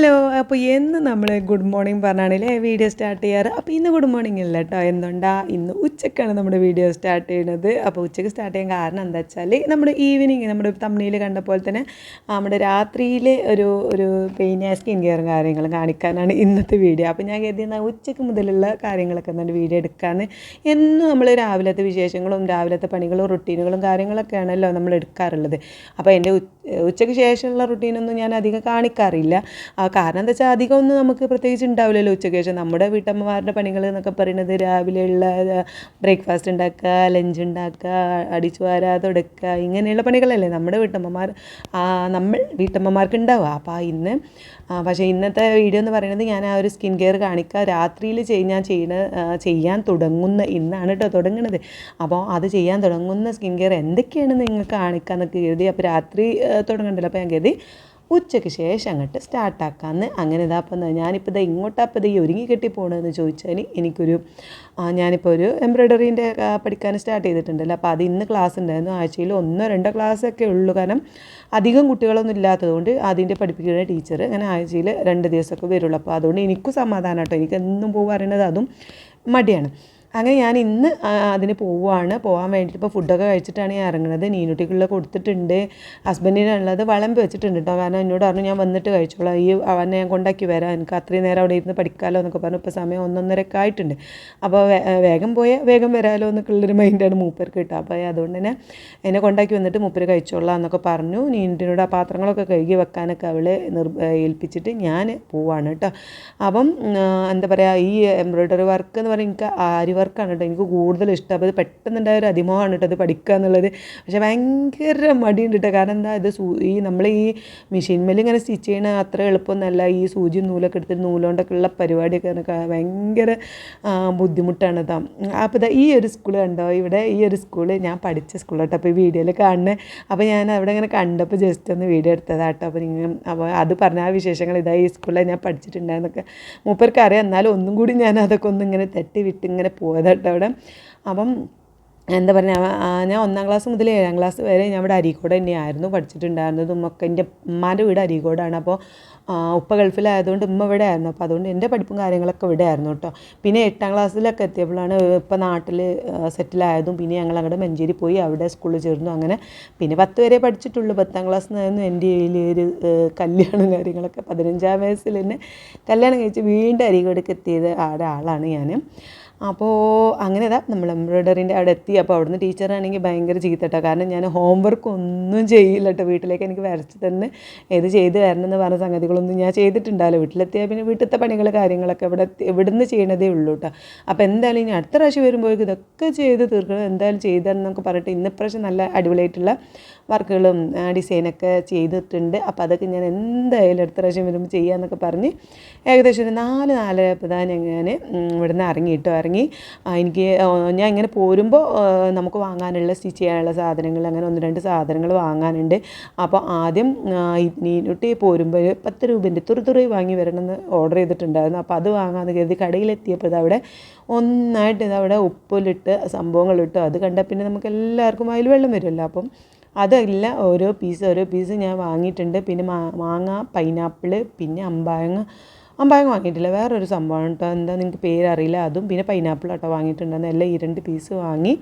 Hello അപ്പോൾ എന്ന് നമ്മൾ ഗുഡ് മോർണിംഗ് പറഞ്ഞാണല്ലേ വീഡിയോ സ്റ്റാർട്ട് ചെയ്യാറ്? അപ്പോൾ ഇന്ന് ഗുഡ് മോർണിംഗ് അല്ല കേട്ടോ എന്തുകൊണ്ടാ? ഇന്ന് ഉച്ചക്കാണ് നമ്മുടെ വീഡിയോ സ്റ്റാർട്ട് ചെയ്യുന്നത് അപ്പോൾ ഉച്ചയ്ക്ക് സ്റ്റാർട്ട് ചെയ്യാൻ കാരണം എന്താ വെച്ചാൽ നമ്മുടെ ഈവനിങ് നമ്മുടെ തമ്മിയിൽ കണ്ട പോലെ തന്നെ നമ്മുടെ രാത്രിയിലെ ഒരു ഒരു പിന്നെ സ്കിൻ കെയറും കാര്യങ്ങളും കാണിക്കാനാണ് ഇന്നത്തെ വീഡിയോ അപ്പോൾ ഞാൻ കരുതിയ ഉച്ചയ്ക്ക് മുതലുള്ള കാര്യങ്ങളൊക്കെ എന്താണ് വീഡിയോ എടുക്കാമെന്ന് എന്നും നമ്മൾ രാവിലത്തെ വിശേഷങ്ങളും രാവിലത്തെ പണികളും റുട്ടീനുകളും കാര്യങ്ങളൊക്കെയാണല്ലോ നമ്മൾ എടുക്കാറുള്ളത്. അപ്പോൾ എന്റെ ഉച്ചയ്ക്ക് ശേഷമുള്ള റുട്ടീനൊന്നും ഞാൻ അധികം കാണിക്കാറില്ല. കാരണം എന്താ വെച്ചാൽ അധികം ഒന്നും നമുക്ക് പ്രത്യേകിച്ച് ഉണ്ടാവില്ലല്ലോ ഉച്ചയ്ക്ക് ശേഷം. നമ്മുടെ വീട്ടമ്മമാരുടെ പണികൾ എന്നൊക്കെ പറയുന്നത് രാവിലെയുള്ള ബ്രേക്ക്ഫാസ്റ്റ് ഉണ്ടാക്കുക ലഞ്ച് ഉണ്ടാക്കുക അടിച്ചു വാരാ തുടക്കുക ഇങ്ങനെയുള്ള പണികളല്ലേ നമ്മുടെ വീട്ടമ്മമാർ നമ്മൾ വീട്ടമ്മമാർക്ക് ഉണ്ടാവുക അപ്പോൾ ഇന്ന് പക്ഷേ ഇന്നത്തെ വീഡിയോ എന്ന് പറയുന്നത് ഞാൻ ആ ഒരു സ്കിൻ കെയർ കാണിക്കുക രാത്രിയിൽ ഞാൻ ചെയ്യുന്ന ചെയ്യാൻ തുടങ്ങുന്ന ഇന്നാണ് കേട്ടോ തുടങ്ങുന്നത് അപ്പോൾ അത് ചെയ്യാൻ തുടങ്ങുന്ന സ്കിൻ കെയർ എന്തൊക്കെയാണ് നിങ്ങൾക്ക് കാണിക്കുക എന്നൊക്കെ കരുതി. അപ്പോൾ രാത്രി തുടങ്ങണ്ടല്ലോ. അപ്പോൾ ഞാൻ കരുതി ഉച്ചയ്ക്ക് ശേഷം അങ്ങോട്ട് സ്റ്റാർട്ടാക്കാമെന്ന് അങ്ങനെ ഇതാ അപ്പം ഞാനിപ്പോൾ ഇതാ ഇങ്ങോട്ടാ അപ്പോൾ ഈ ഒരുങ്ങി കെട്ടി പോകണമെന്ന് ചോദിച്ചാൽ എനിക്കൊരു ഞാനിപ്പോൾ ഒരു എംബ്രോയ്ഡറീന്റെ പഠിക്കാൻ സ്റ്റാർട്ട് ചെയ്തിട്ടുണ്ടല്ലോ. അപ്പോൾ അത് ഇന്ന് ക്ലാസ് ഉണ്ടായിരുന്നു. ആഴ്ചയിൽ ഒന്നോ രണ്ടോ ക്ലാസ്സൊക്കെ ഉള്ളൂ. കാരണം അധികം കുട്ടികളൊന്നും ഇല്ലാത്തതുകൊണ്ട് അതിന്റെ പഠിപ്പിക്കുന്ന ടീച്ചർ അങ്ങനെ ആഴ്ചയിൽ രണ്ട് ദിവസമൊക്കെ വരുള്ളൂ. അപ്പോൾ അതുകൊണ്ട് എനിക്കും സമാധാനം കേട്ടോ എനിക്ക് എന്നും പറയുന്നത് അതും മടിയാണ്. അങ്ങനെ ഞാൻ ഇന്ന് അതിന് പോവുകയാണ് പോകാൻ വേണ്ടിയിട്ട് ഇപ്പോൾ ഫുഡൊക്കെ കഴിച്ചിട്ടാണ് ഞാൻ ഇറങ്ങുന്നത് നീനുട്ടിക്കുള്ള കൊടുത്തിട്ടുണ്ട്. ഹസ്ബൻഡിനുള്ളത് വിളമ്പി വെച്ചിട്ടുണ്ട് കേട്ടോ കാരണം എന്നോട് പറഞ്ഞു ഞാൻ വന്നിട്ട് കഴിച്ചോളാം. ഈ അവനെ ഞാൻ കൊണ്ടാക്കി വരാം. എനിക്ക് അത്രയും നേരം അവിടെ ഇരുന്ന് പഠിക്കാമല്ലോ എന്നൊക്കെ പറഞ്ഞു. ഇപ്പോൾ സമയം ഒന്നൊന്നരക്കെ ആയിട്ടുണ്ട്. അപ്പോൾ വേഗം പോയാൽ വേഗം വരാമല്ലോ എന്നൊക്കെയുള്ളൊരു മൈൻഡാണ് മൂപ്പർക്ക് കിട്ടുക അപ്പോൾ അതുകൊണ്ട് തന്നെ എന്നെ കൊണ്ടാക്കി വന്നിട്ട് മൂപ്പർ കഴിച്ചോളാം എന്നൊക്കെ പറഞ്ഞു. നീനുട്ടിനോട് ആ പാത്രങ്ങളൊക്കെ കഴുകി വെക്കാനൊക്കെ അവളെ നിർ ഏൽപ്പിച്ചിട്ട് ഞാൻ പോവാണ് കേട്ടോ അപ്പം എന്താ പറയുക ഈ എംബ്രോയ്ഡറി വർക്ക് എന്ന് പറഞ്ഞാൽ എനിക്ക് ആരി വർക്കാണ് കേട്ടോ എനിക്ക് കൂടുതൽ ഇഷ്ടം. അപ്പോൾ ഇത് പെട്ടെന്നുണ്ടായ ഒരു അതിമോഹമാണ് കേട്ടോ അത് പഠിക്കുക എന്നുള്ളത്. പക്ഷേ ഭയങ്കര മടിയുണ്ട് കേട്ടോ കാരണം എന്താ ഇത് സൂ ഈ നമ്മൾ ഈ മെഷീൻ ഇങ്ങനെ സ്റ്റിച്ച് ചെയ്യണ അത്ര എളുപ്പമൊന്നുമല്ല ഈ സൂചി നൂലൊക്കെ എടുത്തിട്ട് നൂലുകൊണ്ടൊക്കെ ഉള്ള പരിപാടിയൊക്കെ ഭയങ്കര ബുദ്ധിമുട്ടാണ് ഇതാ അപ്പോൾ ഈ ഒരു സ്കൂൾ കണ്ടോ? ഇവിടെ ഈ ഒരു സ്കൂൾ ഞാൻ പഠിച്ച സ്കൂൾ കേട്ടോ അപ്പോൾ ഈ വീഡിയോയിൽ കാണുന്നത് അപ്പോൾ ഞാൻ അവിടെ ഇങ്ങനെ കണ്ടപ്പോൾ ജസ്റ്റ് ഒന്ന് വീഡിയോ എടുത്തതാട്ടോ അപ്പോൾ നിങ്ങൾ അപ്പോൾ അത് പറഞ്ഞ ആ വിശേഷങ്ങൾ ഇതാ ഈ സ്കൂളിൽ ഞാൻ പഠിച്ചിട്ടുണ്ടായിരുന്നൊക്കെ. മൂപ്പർക്ക് അറിയാം. എന്നാലും ഒന്നും കൂടി ഞാൻ അതൊക്കെ ഒന്ന് ഇങ്ങനെ തട്ടി വിട്ട് ഇങ്ങനെ പോയതാട്ടോ അവിടെ അപ്പം എന്താ പറയുക ഞാൻ ഒന്നാം ക്ലാസ് മുതൽ ഏഴാം ക്ലാസ് വരെ ഞാൻ ഇവിടെ അരീക്കോട് തന്നെയായിരുന്നു പഠിച്ചിട്ടുണ്ടായിരുന്നതും. ഒക്കെ എന്റെ ഉമ്മാന്റെ വീട് അരീക്കോടാണ്. അപ്പോൾ ഉപ്പ ഗൾഫിലായതുകൊണ്ട് ഉമ്മ ഇവിടെ ആയിരുന്നു അപ്പോൾ അതുകൊണ്ട് എന്റെ പഠിപ്പും കാര്യങ്ങളൊക്കെ ഇവിടെ ആയിരുന്നു കേട്ടോ. പിന്നെ എട്ടാം ക്ലാസ്സിലൊക്കെ എത്തിയപ്പോഴാണ് ഇപ്പം നാട്ടിൽ സെറ്റിലായതും. പിന്നെ ഞങ്ങൾ അങ്ങോട്ട് മഞ്ചേരി പോയി അവിടെ സ്കൂളിൽ ചേർന്നു. അങ്ങനെ പിന്നെ പത്ത് വരെ പഠിച്ചിട്ടുള്ളൂ. പത്താം ക്ലാസ് നിന്നായിരുന്നു എന്റെ ഒരു കല്യാണം കാര്യങ്ങളൊക്കെ. പതിനഞ്ചാം വയസ്സിൽ തന്നെ കല്യാണം കഴിച്ച് വീണ്ടും അരീക്കോടേക്ക് എത്തിയത് ഒരാളാണ് ഞാൻ. അപ്പോൾ അങ്ങനെ ഇതാ നമ്മൾ എംബ്രോയ്ഡറിന്റെ അവിടെ എത്തി അപ്പോൾ അവിടുന്ന് ടീച്ചറാണെങ്കിൽ ഭയങ്കര ചീത്തട്ടോ. കാരണം ഞാൻ ഹോംവർക്ക് ഒന്നും ചെയ്യില്ല കേട്ടോ വീട്ടിലേക്ക്. എനിക്ക് വരച്ച് തന്നെ ഏത് ചെയ്ത് വരണം എന്ന് പറഞ്ഞ സംഗതികളൊന്നും ഞാൻ ചെയ്തിട്ടുണ്ടാവില്ല. വീട്ടിലെത്തിയാൽ പിന്നെ വീട്ടിലത്തെ പണികൾ കാര്യങ്ങളൊക്കെ ഇവിടെ ഇവിടുന്ന് ചെയ്യണതേ ഉള്ളൂ കേട്ടോ അപ്പോൾ എന്തായാലും ഇനി അടുത്ത പ്രാവശ്യം വരുമ്പോഴേക്കും ഇതൊക്കെ ചെയ്ത് തീർക്കണം. എന്തായാലും ചെയ്തെന്നൊക്കെ പറഞ്ഞിട്ട് ഇന്നപ്രാവശ്യം നല്ല അടിപൊളിയായിട്ടുള്ള വർക്കുകളും ഡിസൈനൊക്കെ ചെയ്തിട്ടുണ്ട്. അപ്പോൾ അതൊക്കെ ഞാൻ എന്തായാലും അടുത്ത പ്രാവശ്യം വരുമ്പോൾ ചെയ്യാമെന്നൊക്കെ പറഞ്ഞ് ഏകദേശം ഒരു നാല് നാലരപ്പോൾ ഞാൻ ഇവിടുന്ന് ഇറങ്ങിയിട്ടോ ഇറങ്ങി എനിക്ക് ഞാൻ ഇങ്ങനെ പോരുമ്പോൾ നമുക്ക് വാങ്ങാനുള്ള സ്റ്റിച്ച് ചെയ്യാനുള്ള സാധനങ്ങൾ അങ്ങനെ ഒന്ന് രണ്ട് സാധനങ്ങൾ വാങ്ങാനുണ്ട്. അപ്പോൾ ആദ്യം നീനുട്ടി പോരുമ്പോൾ പത്ത് രൂപേന്റെ തുറു വാങ്ങി വരണമെന്ന് ഓർഡർ ചെയ്തിട്ടുണ്ടായിരുന്നു. അപ്പോൾ അത് വാങ്ങാമെന്ന് കരുതി കടയിലെത്തിയപ്പോൾ അവിടെ ഒന്നായിട്ട് അവിടെ ഉപ്പിലിട്ട് സംഭവങ്ങളിട്ട് അത് കണ്ടാൽ പിന്നെ നമുക്ക് എല്ലാവർക്കും അതിൽ വെള്ളം വരുമല്ലോ. അപ്പം അതല്ല ഓരോ പീസ് ഓരോ പീസ് ഞാൻ വാങ്ങിയിട്ടുണ്ട്. പിന്നെ മാങ്ങ പൈനാപ്പിൾ പിന്നെ അമ്പായങ്ങ അമ്പായങ്ങ വാങ്ങിയിട്ടില്ല. വേറൊരു സംഭവമാണ് കേട്ടോ. എന്താ നിങ്ങൾക്ക് പേരറിയില്ല. അതും പിന്നെ പൈനാപ്പിൾ കേട്ടോ വാങ്ങിയിട്ടുണ്ടെന്ന് എല്ലാം ഈ രണ്ട് പീസ് വാങ്ങി.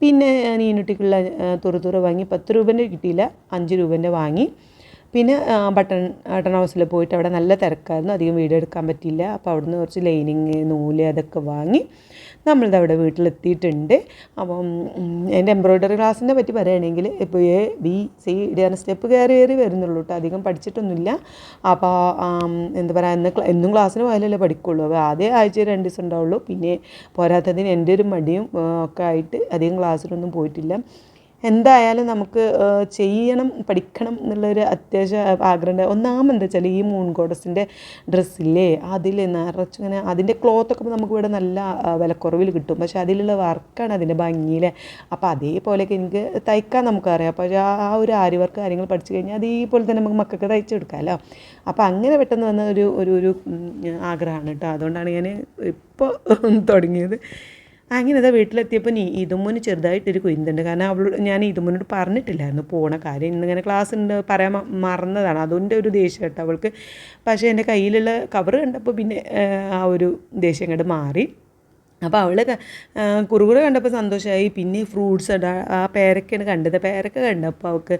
പിന്നെ നീനുട്ടിക്കുള്ള തുറു തുറ വാങ്ങി. പത്ത് രൂപേന്റെ കിട്ടിയില്ല. അഞ്ച് രൂപേന്റെ വാങ്ങി. പിന്നെ ബട്ടൺ ബട്ടൺ ഹൗസിൽ പോയിട്ട് അവിടെ നല്ല തിരക്കായിരുന്നു. അധികം വീഡിയോ എടുക്കാൻ പറ്റിയില്ല. അപ്പോൾ അവിടുന്ന് കുറച്ച് ലൈനിങ് നൂൽ അതൊക്കെ വാങ്ങി നമ്മളിത് അവിടെ വീട്ടിലെത്തിയിട്ടുണ്ട്. അപ്പം എന്റെ എംബ്രോയ്ഡറി ക്ലാസ്സിനെ പറ്റി പറയുകയാണെങ്കിൽ ഇപ്പോൾ എ ബി സി ഡി ആണ് സ്റ്റെപ്പ് കയറി കയറി വരുന്നുള്ളൂ കേട്ടോ അധികം പഠിച്ചിട്ടൊന്നുമില്ല. അപ്പോൾ എന്താ പറയുക എന്ന് എന്നും ക്ലാസ്സിന് പോയാലല്ലേ പഠിക്കുള്ളൂ. അപ്പോൾ ആദ്യ ആഴ്ച രണ്ട് ദിവസം ഉണ്ടാവുള്ളൂ. പിന്നെ പോരാത്തതിന് എന്റെ ഒരു മടിയും ഒക്കെ ആയിട്ട് അധികം ക്ലാസ്സിലൊന്നും പോയിട്ടില്ല. എന്തായാലും നമുക്ക് ചെയ്യണം പഠിക്കണം എന്നുള്ളൊരു അത്യാവശ്യ ആഗ്രഹം ഒന്നാമത് എന്താ വെച്ചാൽ ഈ മൂൺ ഗോഡസിന്റെ ഡ്രസ്സില്ലേ അതിൽ നിറച്ചിങ്ങനെ അതിന്റെ ക്ലോത്തൊക്കെ നമുക്ക് ഇവിടെ നല്ല വിലക്കുറവിൽ കിട്ടും. പക്ഷേ അതിലുള്ള വർക്കാണ് അതിന്റെ ഭംഗിയിലെ. അപ്പോൾ അതേപോലെയൊക്കെ എനിക്ക് തയ്ക്കാൻ നമുക്കറിയാം. അപ്പോൾ ആ ഒരു ആരി വർക്ക് കാര്യങ്ങൾ പഠിച്ചു കഴിഞ്ഞാൽ അതേപോലെ തന്നെ നമുക്ക് മക്കൾക്ക് തയ്ച്ചു കൊടുക്കാമല്ലോ അപ്പോൾ അങ്ങനെ പെട്ടെന്ന് വന്ന ഒരു ഒരു ആഗ്രഹമാണ് കേട്ടോ. അതുകൊണ്ടാണ് ഞാൻ ഇപ്പോൾ തുടങ്ങിയത്. അങ്ങനെ അതാ വീട്ടിലെത്തിയപ്പോൾ നീ ഇതുമോന് ചെറുതായിട്ടൊരു കുയിന്തുണ്ട് കാരണം അവളോട് ഞാൻ ഇതുമോനോട് പറഞ്ഞിട്ടില്ലായിരുന്നു പോണ കാര്യം. ഇന്നിങ്ങനെ ക്ലാസ് ഉണ്ട് പറയാൻ മറന്നതാണ്. അതുകൊണ്ട് ഒരു ദേഷ്യം കേട്ടോ അവൾക്ക്. പക്ഷേ എന്റെ കയ്യിലുള്ള കവർ കണ്ടപ്പോൾ പിന്നെ ആ, ഒരു ദേഷ്യം അങ്ങോട്ട് മാറി. അപ്പോൾ അവൾ കുറുകുറ കണ്ടപ്പോൾ സന്തോഷമായി പിന്നെ ഫ്രൂട്ട്സ് ഇടാ ആ പേരക്കയാണ് കണ്ടത്. പേരക്ക കണ്ടപ്പോൾ അവൾക്ക്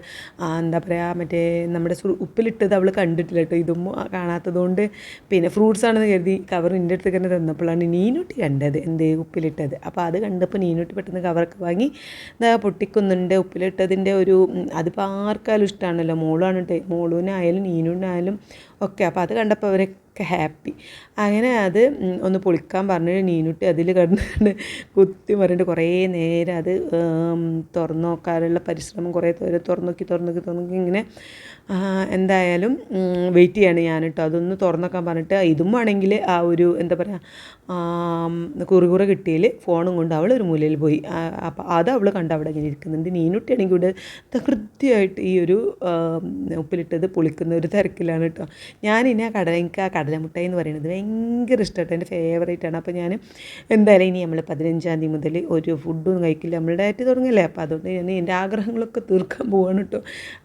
എന്താ പറയുക മറ്റേ നമ്മുടെ ഉപ്പിലിട്ടത് അവൾ കണ്ടിട്ടില്ല കേട്ടോ ഇതും കാണാത്തതുകൊണ്ട് പിന്നെ ഫ്രൂട്ട്സ് ആണെന്ന് കരുതി കവർ എന്റെ അടുത്ത് തന്നെ തന്നപ്പോഴാണ് നീനുട്ടി കണ്ടത്. എന്ത് ഉപ്പിലിട്ടത്. അപ്പോൾ അത് കണ്ടപ്പോൾ നീനുട്ടി പെട്ടെന്ന് കവറൊക്കെ വാങ്ങി ഇതാ പൊട്ടിക്കുന്നുണ്ട്. ഉപ്പിലിട്ടതിന്റെ ഒരു അതിപ്പോൾ ആർക്കാലും ഇഷ്ടമാണല്ലോ മോളാണ് മോളൂനായാലും നീനുണ്ണായാലും ഒക്കെ. അപ്പോൾ അത് കണ്ടപ്പോൾ അവരൊക്കെ ഹാപ്പി അങ്ങനെ അത് ഒന്ന് പൊളിക്കാൻ പറഞ്ഞു നീനുട്ടി അതിൽ കിടന്നിട്ട് കുത്തി മറിഞ്ഞിട്ട് കുറേ നേരം അത് തുറന്നു നോക്കാനുള്ള പരിശ്രമം കുറേ നേരം തുറന്നോക്കി തുറന്നോക്കി തുറന്നോക്കി തുറന്നു നോക്കി ഇങ്ങനെ എന്തായാലും വെയിറ്റ് ചെയ്യാണ് ഞാൻ അതൊന്ന് തുറന്നൊക്കാൻ പറഞ്ഞിട്ട് ഇതും ആണെങ്കിൽ ആ ഒരു എന്താ പറയുക കുറുകുറ കിട്ടിയതിൽ ഫോണും കൊണ്ട് അവൾ ഒരു മൂലയിൽ പോയി. അപ്പോൾ അത് അവൾ കണ്ട് അവിടെ ഇങ്ങനെ ഇരിക്കുന്നുണ്ട്. നീനുട്ടിയാണെങ്കിൽ ഇവിടെ കൃത്യമായിട്ട് ഈ ഒരു ഉപ്പിലിട്ടത് പൊളിക്കുന്ന ഒരു തിരക്കിലാണ് കേട്ടോ. ഞാനിനി ആ കടല എനിക്ക് ആ കടലമുട്ടായി എന്ന് പറയുന്നത് ഭയങ്കര ഇഷ്ടമായിട്ട് എന്റെ ഫേവറേറ്റ് ആണ്. അപ്പോൾ ഞാൻ എന്തായാലും ഇനി നമ്മൾ പതിനഞ്ചാം തീയതി മുതൽ ഒരു ഫുഡൊന്നും കഴിക്കില്ല. നമ്മൾ ഡയറ്റ് തുടങ്ങില്ലേ അപ്പോൾ അതുകൊണ്ട് ഞാൻ എന്റെ ആഗ്രഹങ്ങളൊക്കെ തീർക്കാൻ പോവാണ് കേട്ടോ.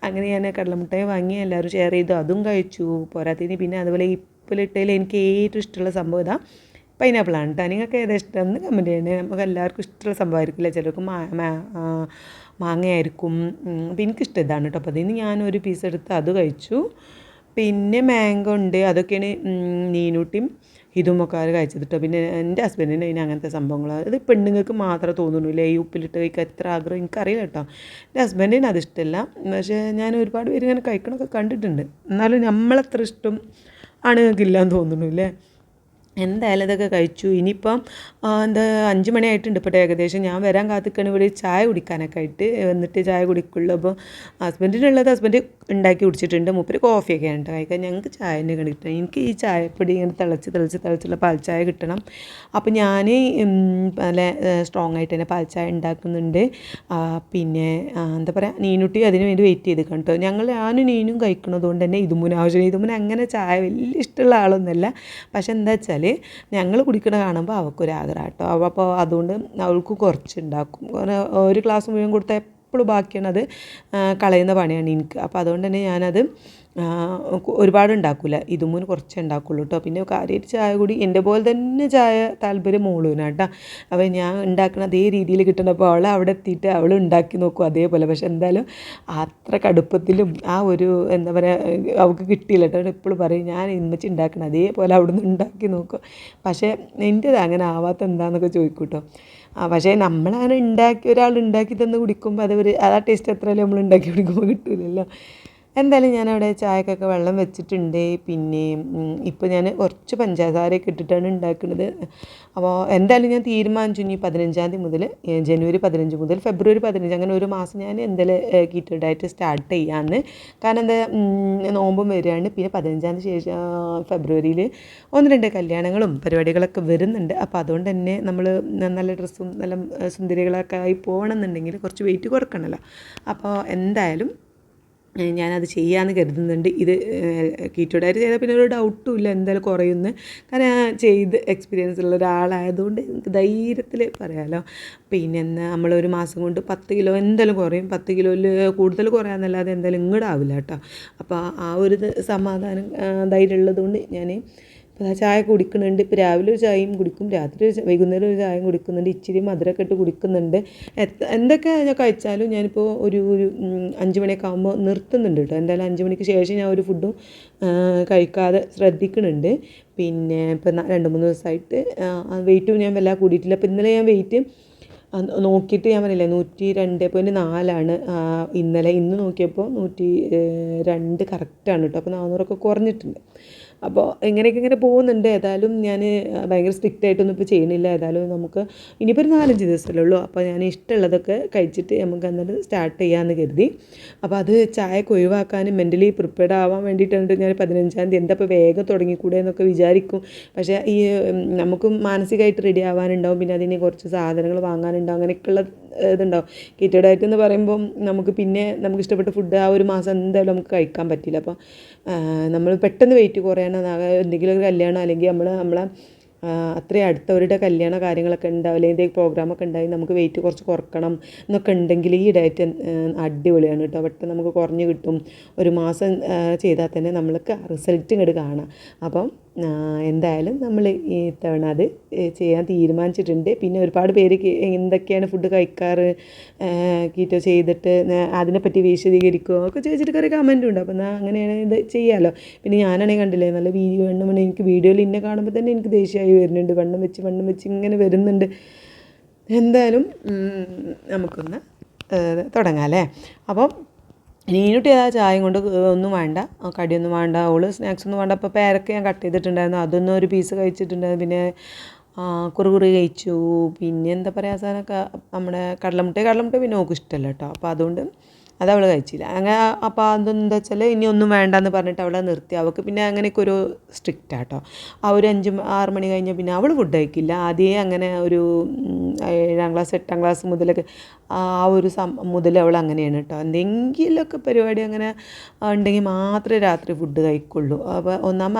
അങ്ങനെ ഞാൻ കടലമുട്ടായി വാങ്ങി എല്ലാവരും ഷെയർ ചെയ്തു. അതും കഴിച്ചു പോരാത്തതിന് പിന്നെ അതുപോലെ ഈ ഉപ്പിലിട്ടതിൽ എനിക്ക് ഏറ്റവും ഇഷ്ടമുള്ള സംഭവം ഇതാ പൈനാപ്പിളാണ് കേട്ടോ നിങ്ങൾക്ക് ഏതാ ഇഷ്ടം? എന്ന് കമന്റ് ചെയ്യണേ. നമുക്ക് എല്ലാവർക്കും ഇഷ്ടമുള്ള സംഭവമായിരിക്കില്ല ചിലർക്ക് മാ മാങ്ങയായിരിക്കും. ഉം, അപ്പോൾ എനിക്കിഷ്ടം ഇതാണ് കേട്ടോ അപ്പോൾ അതിന് ഞാനൊരു പീസ് എടുത്ത് അത് കഴിച്ചു. പിന്നെ മാംഗോ ഉണ്ട്. അതൊക്കെയാണ് നീനൂട്ടിയും ഇതുമൊക്കെ അവർ കഴിച്ചത് കേട്ടോ പിന്നെ എന്റെ ഹസ്ബൻഡിന് അതിന് അങ്ങനത്തെ സംഭവങ്ങൾ അത് പെണ്ണുങ്ങൾക്ക് മാത്രമേ തോന്നുന്നില്ല ഈ ഉപ്പിലിട്ട് കഴിക്കാൻ എത്ര ആഗ്രഹം എനിക്കറിയില്ല കേട്ടോ എന്റെ ഹസ്ബൻഡിന് അത് ഇഷ്ടമല്ല. പക്ഷേ ഞാൻ ഒരുപാട് പേര് ഇങ്ങനെ കഴിക്കണമൊക്കെ കണ്ടിട്ടുണ്ട്. എന്നാലും നമ്മളത്ര ഇഷ്ടം ആണുങ്ങൾക്കില്ലാന്ന് തോന്നുന്നു അല്ലേ എന്തായാലും ഇതൊക്കെ കഴിച്ചു. ഇനിയിപ്പം എന്താ അഞ്ച് മണിയായിട്ടുണ്ട് ഇപ്പോൾ ഏകദേശം. ഞാൻ വരാൻ കാത്തിക്കണ ഇവിടെ ചായ കുടിക്കാനൊക്കെ ആയിട്ട്. വന്നിട്ട് ചായ കുടിക്കുള്ളൂ. അപ്പോൾ ഹസ്ബൻഡിനുള്ളത് ഹസ്ബൻഡ് ഉണ്ടാക്കി കുടിച്ചിട്ടുണ്ട്. മൂപ്പര് കോഫിയൊക്കെ കേട്ടോ കഴിക്കാൻ. ഞങ്ങൾക്ക് ചായ തന്നെ കിട്ടണം. എനിക്ക് ഈ ചായപ്പൊടി ഇങ്ങനെ തിളച്ച് തിളച്ച് തിളച്ചുള്ള പാൽ ചായ കിട്ടണം അപ്പോൾ ഞാൻ നല്ല സ്ട്രോങ് ആയിട്ട് തന്നെ പാൽ ചായ ഉണ്ടാക്കുന്നുണ്ട് പിന്നെ എന്താ പറയുക നീനുട്ടി അതിന് വേണ്ടി വെയിറ്റ് ചെയ്ത് കേട്ടോ. ഞങ്ങൾ ഞാനും നീനും കഴിക്കണതുകൊണ്ട് തന്നെ ഇതുമുന ആവശ്യം ഇതുമുന അങ്ങനെ ചായ വലിയ ഇഷ്ടമുള്ള ആളൊന്നുമല്ല. പക്ഷെ എന്താ വെച്ചാൽ ഞങ്ങൾ കുടിക്കണ കാണുമ്പോൾ അവൾക്കൊരു ആഗ്രഹം കേട്ടോ അവ അപ്പോൾ അതുകൊണ്ട് അവൾക്ക് കുറച്ച് ഉണ്ടാക്കും കാരണം ഒരു ഗ്ലാസ് മുഴുവൻ കൊടുത്താൽ എപ്പോഴും ബാക്കിയാണ് അത് കളയുന്ന പണിയാണ് എനിക്ക്. അപ്പോൾ അതുകൊണ്ട് തന്നെ ഞാനത് ഒരുപാട് ഉണ്ടാക്കില്ല ഇതുമൂന്ന് കുറച്ചേ ഉണ്ടാക്കുള്ളൂ കേട്ടോ പിന്നെ കാര്യമായിട്ട് ചായ കൂടി എന്റെ പോലെ തന്നെ ചായ താല്പര്യം മോളൂനാട്ടാ അപ്പോൾ ഞാൻ ഉണ്ടാക്കുന്ന അതേ രീതിയിൽ കിട്ടണപ്പോൾ അവൾ അവിടെ എത്തിയിട്ട് അവൾ ഉണ്ടാക്കി നോക്കും അതേപോലെ. പക്ഷെ എന്തായാലും അത്ര കടുപ്പത്തിലും ആ ഒരു എന്താ പറയുക അവൾക്ക് കിട്ടിയില്ല കേട്ടോ എപ്പോഴും പറയും ഞാൻ ഇമ്മച്ചി ഉണ്ടാക്കണം അതേപോലെ അവിടുന്ന് ഉണ്ടാക്കി നോക്കും. പക്ഷേ എന്റേത് അങ്ങനെ ആവാത്ത എന്താണെന്നൊക്കെ ചോദിക്കും കേട്ടോ ആ പക്ഷേ നമ്മളങ്ങനെ ഉണ്ടാക്കി ഒരാൾ ഉണ്ടാക്കി തന്ന് കുടിക്കുമ്പോൾ അത് ഒരു ആ ടേസ്റ്റ് എത്രയല്ലേ നമ്മൾ ഉണ്ടാക്കി കുടിക്കുമ്പോൾ കിട്ടില്ലല്ലോ എന്തായാലും ഞാനവിടെ ചായക്കൊക്കെ വെള്ളം വെച്ചിട്ടുണ്ട്. പിന്നെ ഇപ്പോൾ ഞാൻ കുറച്ച് പഞ്ചസാരയൊക്കെ ഇട്ടിട്ടാണ് ഉണ്ടാക്കുന്നത്. അപ്പോൾ എന്തായാലും ഞാൻ തീരുമാനിച്ചു. ഇനി പതിനഞ്ചാം തീയതി മുതൽ ജനുവരി പതിനഞ്ച് മുതൽ ഫെബ്രുവരി പതിനഞ്ച് അങ്ങനെ ഒരു മാസം ഞാൻ എന്തായാലും കീറ്റോ ഡയറ്റ് സ്റ്റാർട്ട് ചെയ്യാമെന്ന് കാരണം എന്താ നോമ്പും വരികയാണ്. പിന്നെ പതിനഞ്ചാം തീയതി ശേഷം ഫെബ്രുവരിയിൽ ഒന്ന് രണ്ട് കല്യാണങ്ങളും പരിപാടികളൊക്കെ വരുന്നുണ്ട്. അപ്പോൾ അതുകൊണ്ട് തന്നെ നമ്മൾ നല്ല ഡ്രസ്സും നല്ല സുന്ദരികളൊക്കെ ആയി പോകണമെന്നുണ്ടെങ്കിൽ കുറച്ച് വെയിറ്റ് കുറക്കണമല്ലോ അപ്പോൾ എന്തായാലും ഞാനത് ചെയ്യാമെന്ന് കരുതുന്നുണ്ട്. ഇത് കീറ്റോ ഡയറ്റ് ചെയ്താൽ പിന്നെ ഒരു ഡൗട്ടും ഇല്ല എന്തായാലും കുറയുമെന്ന് കാരണം ഞാൻ ചെയ്ത് എക്സ്പീരിയൻസ് ഉള്ള ഒരാളായതുകൊണ്ട് എനിക്ക് ധൈര്യത്തിൽ പറയാമല്ലോ പിന്നെ എന്നാ നമ്മളൊരു മാസം കൊണ്ട് പത്ത് കിലോ എന്തായാലും കുറയും. പത്ത് കിലോയിൽ കൂടുതൽ കുറയാമെന്നല്ലാതെ എന്തായാലും ഇങ്ങോട്ടാവില്ല കേട്ടോ. അപ്പോൾ ആ ഒരു സമാധാനം ധൈര്യം ഉള്ളതുകൊണ്ട് ഞാൻ ചായ കുടിക്കുന്നുണ്ട്. ഇപ്പോൾ രാവിലെ ഒരു ചായയും കുടിക്കും. രാത്രി ഒരു വൈകുന്നേരം ഒരു ചായയും കുടിക്കുന്നുണ്ട്. ഇച്ചിരി മധുരമൊക്കെ ഇട്ട് കുടിക്കുന്നുണ്ട്. എന്തൊക്കെ ഞാൻ കഴിച്ചാലും ഞാനിപ്പോൾ ഒരു ഒരു അഞ്ച് മണിയൊക്കെ ആകുമ്പോൾ നിർത്തുന്നുണ്ട് കേട്ടോ. എന്തായാലും അഞ്ച് മണിക്ക് ശേഷം ഞാൻ ഒരു ഫുഡും കഴിക്കാതെ ശ്രദ്ധിക്കുന്നുണ്ട്. പിന്നെ ഇപ്പം രണ്ട് മൂന്ന് ദിവസമായിട്ട് വെയിറ്റും ഞാൻ വല്ലാതെ കൂടിയിട്ടില്ല. അപ്പോൾ ഇന്നലെ ഞാൻ വെയിറ്റ് നോക്കിയിട്ട് ഞാൻ പറഞ്ഞില്ലേ നൂറ്റി രണ്ട് പോയിന്റ് നാലാണ്. ഇന്നലെ ഇന്ന് നോക്കിയപ്പോൾ നൂറ്റി രണ്ട് കറക്റ്റാണ് കേട്ടോ. അപ്പോൾ നാനൂറൊക്കെ കുറഞ്ഞിട്ടുണ്ട്. അപ്പോൾ ഇങ്ങനെയൊക്കെ ഇങ്ങനെ പോകുന്നുണ്ട്. ഏതായാലും ഞാൻ ഭയങ്കര സ്ട്രിക്റ്റ് ആയിട്ടൊന്നും ഇപ്പോൾ ചെയ്യുന്നില്ല. ഏതായാലും നമുക്ക് ഇനിയിപ്പോൾ ഒരു നാലഞ്ച് ദിവസമല്ലേ ഉള്ളൂ അപ്പോൾ ഞാൻ ഇഷ്ടമുള്ളതൊക്കെ കഴിച്ചിട്ട് നമുക്ക് എന്നിട്ട് സ്റ്റാർട്ട് ചെയ്യാമെന്ന് കരുതി. അപ്പോൾ അത് ചായക്ക് ഒഴിവാക്കാനും മെന്റലി പ്രിപ്പയർഡ് ആവാൻ വേണ്ടിയിട്ടുണ്ട്. ഞാൻ പതിനഞ്ചാം തീയതി എന്താ ഇപ്പോൾ വേഗം തുടങ്ങിക്കൂടെ എന്നൊക്കെ വിചാരിക്കും. പക്ഷേ ഈ നമുക്കും മാനസികമായിട്ട് റെഡി ആവാനുണ്ടാവും. പിന്നെ അതിന് കുറച്ച് സാധനങ്ങൾ വാങ്ങാനുണ്ടാവും. അങ്ങനെയൊക്കെയുള്ള ഇതുണ്ടാവും. കിറ്റോ ഡയറ്റ് എന്ന് പറയുമ്പം നമുക്ക് പിന്നെ നമുക്ക് ഇഷ്ടപ്പെട്ട ഫുഡ് ആ ഒരു മാസം എന്തായാലും നമുക്ക് കഴിക്കാൻ പറ്റില്ല. അപ്പോൾ നമ്മൾ പെട്ടെന്ന് വെയിറ്റ് കുറയണം എന്തെങ്കിലും ഒരു കല്യാണം അല്ലെങ്കിൽ നമ്മൾ നമ്മളെ അത്രയും അടുത്തവരുടെ കല്യാണ കാര്യങ്ങളൊക്കെ ഉണ്ടാവും അല്ലെങ്കിൽ എന്തെങ്കിലും പ്രോഗ്രാമൊക്കെ ഉണ്ടായി നമുക്ക് വെയിറ്റ് കുറച്ച് കുറക്കണം എന്നൊക്കെ ഉണ്ടെങ്കിൽ ഈ ഡയറ്റ് അടിപൊളിയാണ് കേട്ടോ. പെട്ടെന്ന് നമുക്ക് കുറഞ്ഞ് കിട്ടും. ഒരു മാസം ചെയ്താൽ തന്നെ നമ്മൾക്ക് റിസൾട്ട് ഇങ്ങോട്ട് കാണാം. അപ്പം എന്തായാലും നമ്മൾ ഈ തവണ അത് ചെയ്യാൻ തീരുമാനിച്ചിട്ടുണ്ട്. പിന്നെ ഒരുപാട് പേര് എന്തൊക്കെയാണ് ഫുഡ് കഴിക്കാറ് കീറ്റോ ചെയ്തിട്ട് അതിനെപ്പറ്റി വിശദീകരിക്കുമോ ഒക്കെ ചോദിച്ചിട്ട് കുറേ കമന്റും ഉണ്ട്. അപ്പോൾ എന്നാൽ അങ്ങനെയാണ് ഇത് ചെയ്യാമല്ലോ പിന്നെ ഞാനാണെങ്കിൽ കണ്ടില്ലേ നല്ല വീഡിയോ വണ്ണം എനിക്ക് വീഡിയോയിൽ ഇന്നെ കാണുമ്പോൾ തന്നെ എനിക്ക് ദേഷ്യമായി വരുന്നുണ്ട്. വണ്ണം വെച്ച് വണ്ണം വെച്ച് ഇങ്ങനെ വരുന്നുണ്ട്. എന്തായാലും നമുക്കൊന്ന് തുടങ്ങാം അല്ലേ? അപ്പം നീനുട്ടി ആ ചായയും കൊണ്ട് ഒന്നും വേണ്ട. കടിയൊന്നും വേണ്ട. ഓൾ സ്നാക്സ് ഒന്നും വേണ്ട. അപ്പോൾ പേരക്ക ഞാൻ കട്ട് ചെയ്തിട്ടുണ്ടായിരുന്നു. അതൊന്നും ഒരു പീസ് കഴിച്ചിട്ടുണ്ടായിരുന്നു. പിന്നെ കുറുകുറി കഴിച്ചു. പിന്നെ എന്താ പറയുക സാധനമൊക്കെ നമ്മുടെ കടലമുട്ട കടലമുട്ട പിന്നെ ഓക്ക് ഇഷ്ടമല്ല കേട്ടോ അപ്പോൾ അതുകൊണ്ട് അത് അവൾ കഴിച്ചില്ല. അങ്ങനെ അപ്പോൾ അതെന്താ വെച്ചാൽ ഇനി ഒന്നും വേണ്ടെന്ന് പറഞ്ഞിട്ട് അവളെ നിർത്തി. അവൾക്ക് പിന്നെ അങ്ങനെയൊക്കെ ഒരു സ്ട്രിക്റ്റാട്ടോ ആ ഒരു അഞ്ച് ആറ് മണി കഴിഞ്ഞാൽ പിന്നെ അവൾ ഫുഡ് കഴിക്കില്ല. ആദ്യമേ അങ്ങനെ ഒരു ഏഴാം ക്ലാസ് എട്ടാം ക്ലാസ് മുതലൊക്കെ ആ ഒരു സം മുതൽ അവൾ അങ്ങനെയാണ് കേട്ടോ. എന്തെങ്കിലുമൊക്കെ പരിപാടി അങ്ങനെ ഉണ്ടെങ്കിൽ മാത്രമേ രാത്രി ഫുഡ് കഴിക്കുള്ളൂ. അപ്പോൾ ഒന്നാമ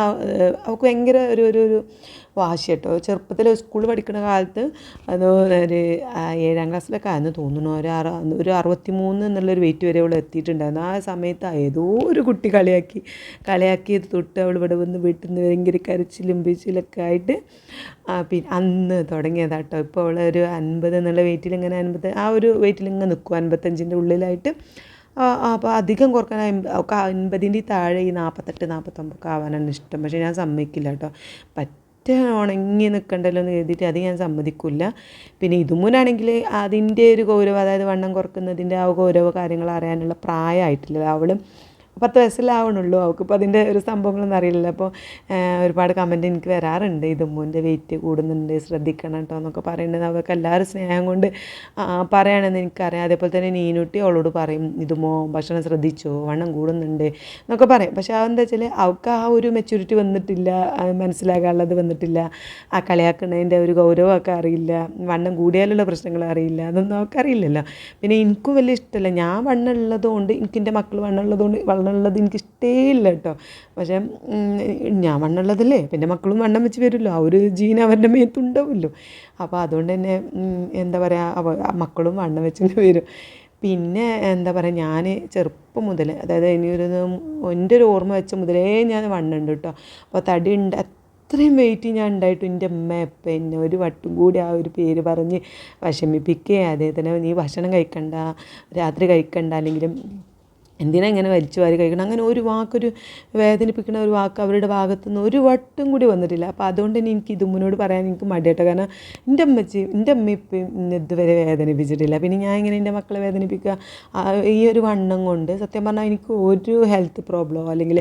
അവൾക്ക് ഭയങ്കര ഒരു ഒരു ഒരു വാശി കേട്ടോ ചെറുപ്പത്തിൽ സ്കൂളിൽ പഠിക്കുന്ന കാലത്ത് അത് ഒരു ഏഴാം ക്ലാസ്സിലൊക്കെ ആയിരുന്നു തോന്നുന്നു. ഒരു അറ ഒരു അറുപത്തി മൂന്ന് എന്നുള്ളൊരു വെയിറ്റ് വരെ അവൾ എത്തിയിട്ടുണ്ടായിരുന്നു. ആ സമയത്ത് ഏതോ ഒരു കുട്ടി കളിയാക്കി കളിയാക്കിയത് തൊട്ട് അവൾ ഇവിടെ വന്ന് വീട്ടിൽ നിന്ന് ഭയങ്കര കരച്ചിലും പിച്ചിലൊക്കെ ആയിട്ട് പിന്നെ അന്ന് തുടങ്ങിയതാട്ടോ. ഇപ്പോൾ അവൾ ഒരു അൻപത് എന്നുള്ള വെയിറ്റിൽ ഇങ്ങനെ അൻപത് ആ ഒരു വെയിറ്റിൽ ഇങ്ങനെ നിൽക്കും അൻപത്തഞ്ചിന്റെ ഉള്ളിലായിട്ട് അപ്പോൾ അധികം കുറയ്ക്കാൻ അൻപതിന്റെ താഴെ ഈ നാൽപ്പത്തെട്ട് നാൽപ്പത്തൊമ്പതൊക്കെ ആവാനാണ് ഇഷ്ടം. പക്ഷേ ഞാൻ സമ്മതിക്കില്ല കേട്ടോ. ഉണങ്ങി നിൽക്കണ്ടല്ലോ എന്ന് കരുതിയിട്ട് അത് ഞാൻ സമ്മതിക്കില്ല. പിന്നെ ഇതുമുനാണെങ്കിൽ അതിന്റെ ഒരു ഗൗരവം അതായത് വണ്ണം കുറക്കുന്നതിന്റെ ആ ഗൗരവ കാര്യങ്ങൾ അറിയാനുള്ള പ്രായമായിട്ടില്ല. അവളും പത്ത് വയസ്സിലാവണുള്ളൂ. അവൾക്ക് ഇപ്പോൾ അതിന്റെ ഒരു സംഭവങ്ങളൊന്നും അറിയില്ല അപ്പോൾ ഒരുപാട് കമന്റ് എനിക്ക് വരാറുണ്ട്. ഇതുമ്മൂന്റെ വെയിറ്റ് കൂടുന്നുണ്ട് ശ്രദ്ധിക്കണം കേട്ടോ എന്നൊക്കെ പറയുന്നത് അവർക്ക് എല്ലാവരും സ്നേഹം കൊണ്ട് പറയണമെന്ന് എനിക്കറിയാം. അതേപോലെ തന്നെ നീനുട്ടി അവളോട് പറയും ഇതുമോ ഭക്ഷണം ശ്രദ്ധിച്ചോ? വണ്ണം കൂടുന്നുണ്ട് എന്നൊക്കെ പറയും. പക്ഷേ അതെന്താ വെച്ചാൽ അവൾക്ക് ആ ഒരു മെച്യൂരിറ്റി വന്നിട്ടില്ല മനസ്സിലാകാനുള്ളത് വന്നിട്ടില്ല. ആ കളിയാക്കുന്നതിന്റെ ഒരു ഗൗരവമൊക്കെ അറിയില്ല. വണ്ണം കൂടിയാലുള്ള പ്രശ്നങ്ങൾ അറിയില്ല. അതൊന്നും അവൾക്ക് അറിയില്ലല്ലോ. പിന്നെ എനിക്കും വലിയ ഇഷ്ടമല്ല. ഞാൻ വണ്ണം ഉള്ളതുകൊണ്ട് എനിക്ക് എന്റെ മക്കൾ വണ്ണം ഉള്ളതുകൊണ്ട് വണ്ണമുള്ളത് എനിക്ക് ഇല്ല കേട്ടോ. പക്ഷേ ഞാൻ വണ്ണമുള്ളതല്ലേ പിന്നെ മക്കളും വണ്ണം വെച്ച് വരുമല്ലോ. ആ ഒരു ജീൻ അവരുടെ മേത്തുണ്ടാവുമല്ലോ. അപ്പോൾ അതുകൊണ്ട് തന്നെ എന്താ പറയുക മക്കളും വണ്ണം വെച്ചിട്ട് വരും. പിന്നെ എന്താ പറയുക ഞാൻ ചെറുപ്പം മുതൽ അതായത് ഇനിയൊരു എന്റെ ഒരു ഓർമ്മ വെച്ച മുതലേ ഞാൻ വണ്ണുണ്ട് കേട്ടോ. അപ്പോൾ തടി ഉണ്ട് അത്രയും വെയിറ്റ് ഞാൻ ഉണ്ടായിട്ടും. എന്റെ അമ്മ എപ്പം എന്നെ ഒരു വട്ടം കൂടി ആ ഒരു പേര് പറഞ്ഞ് വിഷമിപ്പിക്കുക അതേ തന്നെ നീ ഭക്ഷണം കഴിക്കണ്ട രാത്രി കഴിക്കണ്ട അല്ലെങ്കിലും എന്തിനാ ഇങ്ങനെ വലിച്ചു വാരി കഴിക്കണം? അങ്ങനെ ഒരു വാക്കൊരു വേദനിപ്പിക്കുന്ന ഒരു വാക്ക് അവരുടെ ഭാഗത്തു നിന്ന് ഒരു വട്ടം കൂടി വന്നിട്ടില്ല. അപ്പോൾ അതുകൊണ്ട് തന്നെ എനിക്ക് ഇതുമ്മിനോട് പറയാൻ എനിക്ക് മടിയാട്ടോ. കാരണം എന്റെ അമ്മച്ചി എന്റെ അമ്മ ഇപ്പം ഇതുവരെ വേദനിപ്പിച്ചിട്ടില്ല. പിന്നെ ഞാൻ ഇങ്ങനെ എന്റെ മക്കളെ വേദനിപ്പിക്കുക ഈ ഒരു വണ്ണം കൊണ്ട് സത്യം പറഞ്ഞാൽ എനിക്ക് ഒരു ഹെൽത്ത് പ്രോബ്ലമോ അല്ലെങ്കിൽ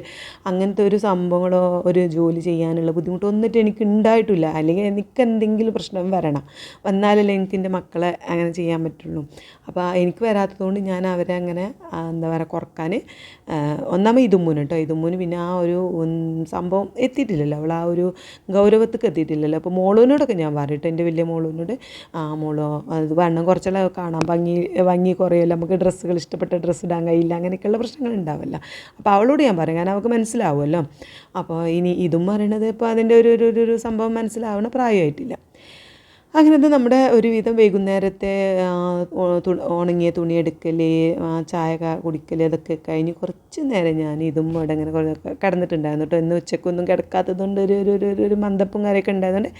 അങ്ങനത്തെ ഒരു സംഭവങ്ങളോ ഒരു ജോലി ചെയ്യാനുള്ള ബുദ്ധിമുട്ടോ ഒന്നിട്ട് എനിക്ക് ഉണ്ടായിട്ടില്ല. അല്ലെങ്കിൽ എനിക്ക് എന്തെങ്കിലും പ്രശ്നം വരണം. വന്നാലല്ലേ എനിക്ക് എന്റെ മക്കളെ അങ്ങനെ ചെയ്യാൻ പറ്റുള്ളൂ. അപ്പോൾ എനിക്ക് വരാത്തതുകൊണ്ട് ഞാൻ അവരെ അങ്ങനെ എന്താ പറയുക കുറയ്ക്കാൻ ഒന്നാമത് ഇതുമ്മൂന് കേട്ടോ ഇതുമ്മൂന് പിന്നെ ആ ഒരു സംഭവം എത്തിയിട്ടില്ലല്ലോ. അവൾ ആ ഒരു ഗൗരവത്തേക്ക് എത്തിയിട്ടില്ലല്ലോ. അപ്പോൾ മോളൂനോടൊക്കെ ഞാൻ പറഞ്ഞിട്ട് എന്റെ വലിയ മോളൂനോട് ആ മോളോ അത് വണ്ണം കുറച്ചെല്ലാം കാണാൻ ഭംഗി ഭംഗി കുറയല്ലോ നമുക്ക് ഡ്രസ്സുകൾ ഇഷ്ടപ്പെട്ട ഡ്രസ്സ് ഇടാൻ കഴിയില്ല. അങ്ങനെയൊക്കെയുള്ള പ്രശ്നങ്ങൾ ഉണ്ടാവില്ല. അപ്പോൾ അവളോട് ഞാൻ പറയും കാരണം അവൾക്ക് മനസ്സിലാവുമല്ലോ. അപ്പോൾ ഇനി ഇതും പറയണത് ഇപ്പോൾ അതിന്റെ ഒരു ഒരു ഒരു സംഭവം മനസ്സിലാവണ പ്രായമായിട്ടില്ല. അങ്ങനത്തെ നമ്മുടെ ഒരുവിധം വൈകുന്നേരത്തെ ഉണങ്ങിയ തുണി എടുക്കൽ ചായ കുടിക്കൽ അതൊക്കെ കഴിഞ്ഞ് കുറച്ച് നേരം ഞാൻ ഇതും ഇവിടെ ഇങ്ങനെ കിടന്നിട്ടുണ്ടായിരുന്നു കേട്ടോ. ഇന്ന് ഉച്ചക്കൊന്നും കിടക്കാത്തതുകൊണ്ട് ഒരു ഒരു ഒരു ഒരു മന്ദപ്പും കാര്യമൊക്കെ ഉണ്ടായതുകൊണ്ട്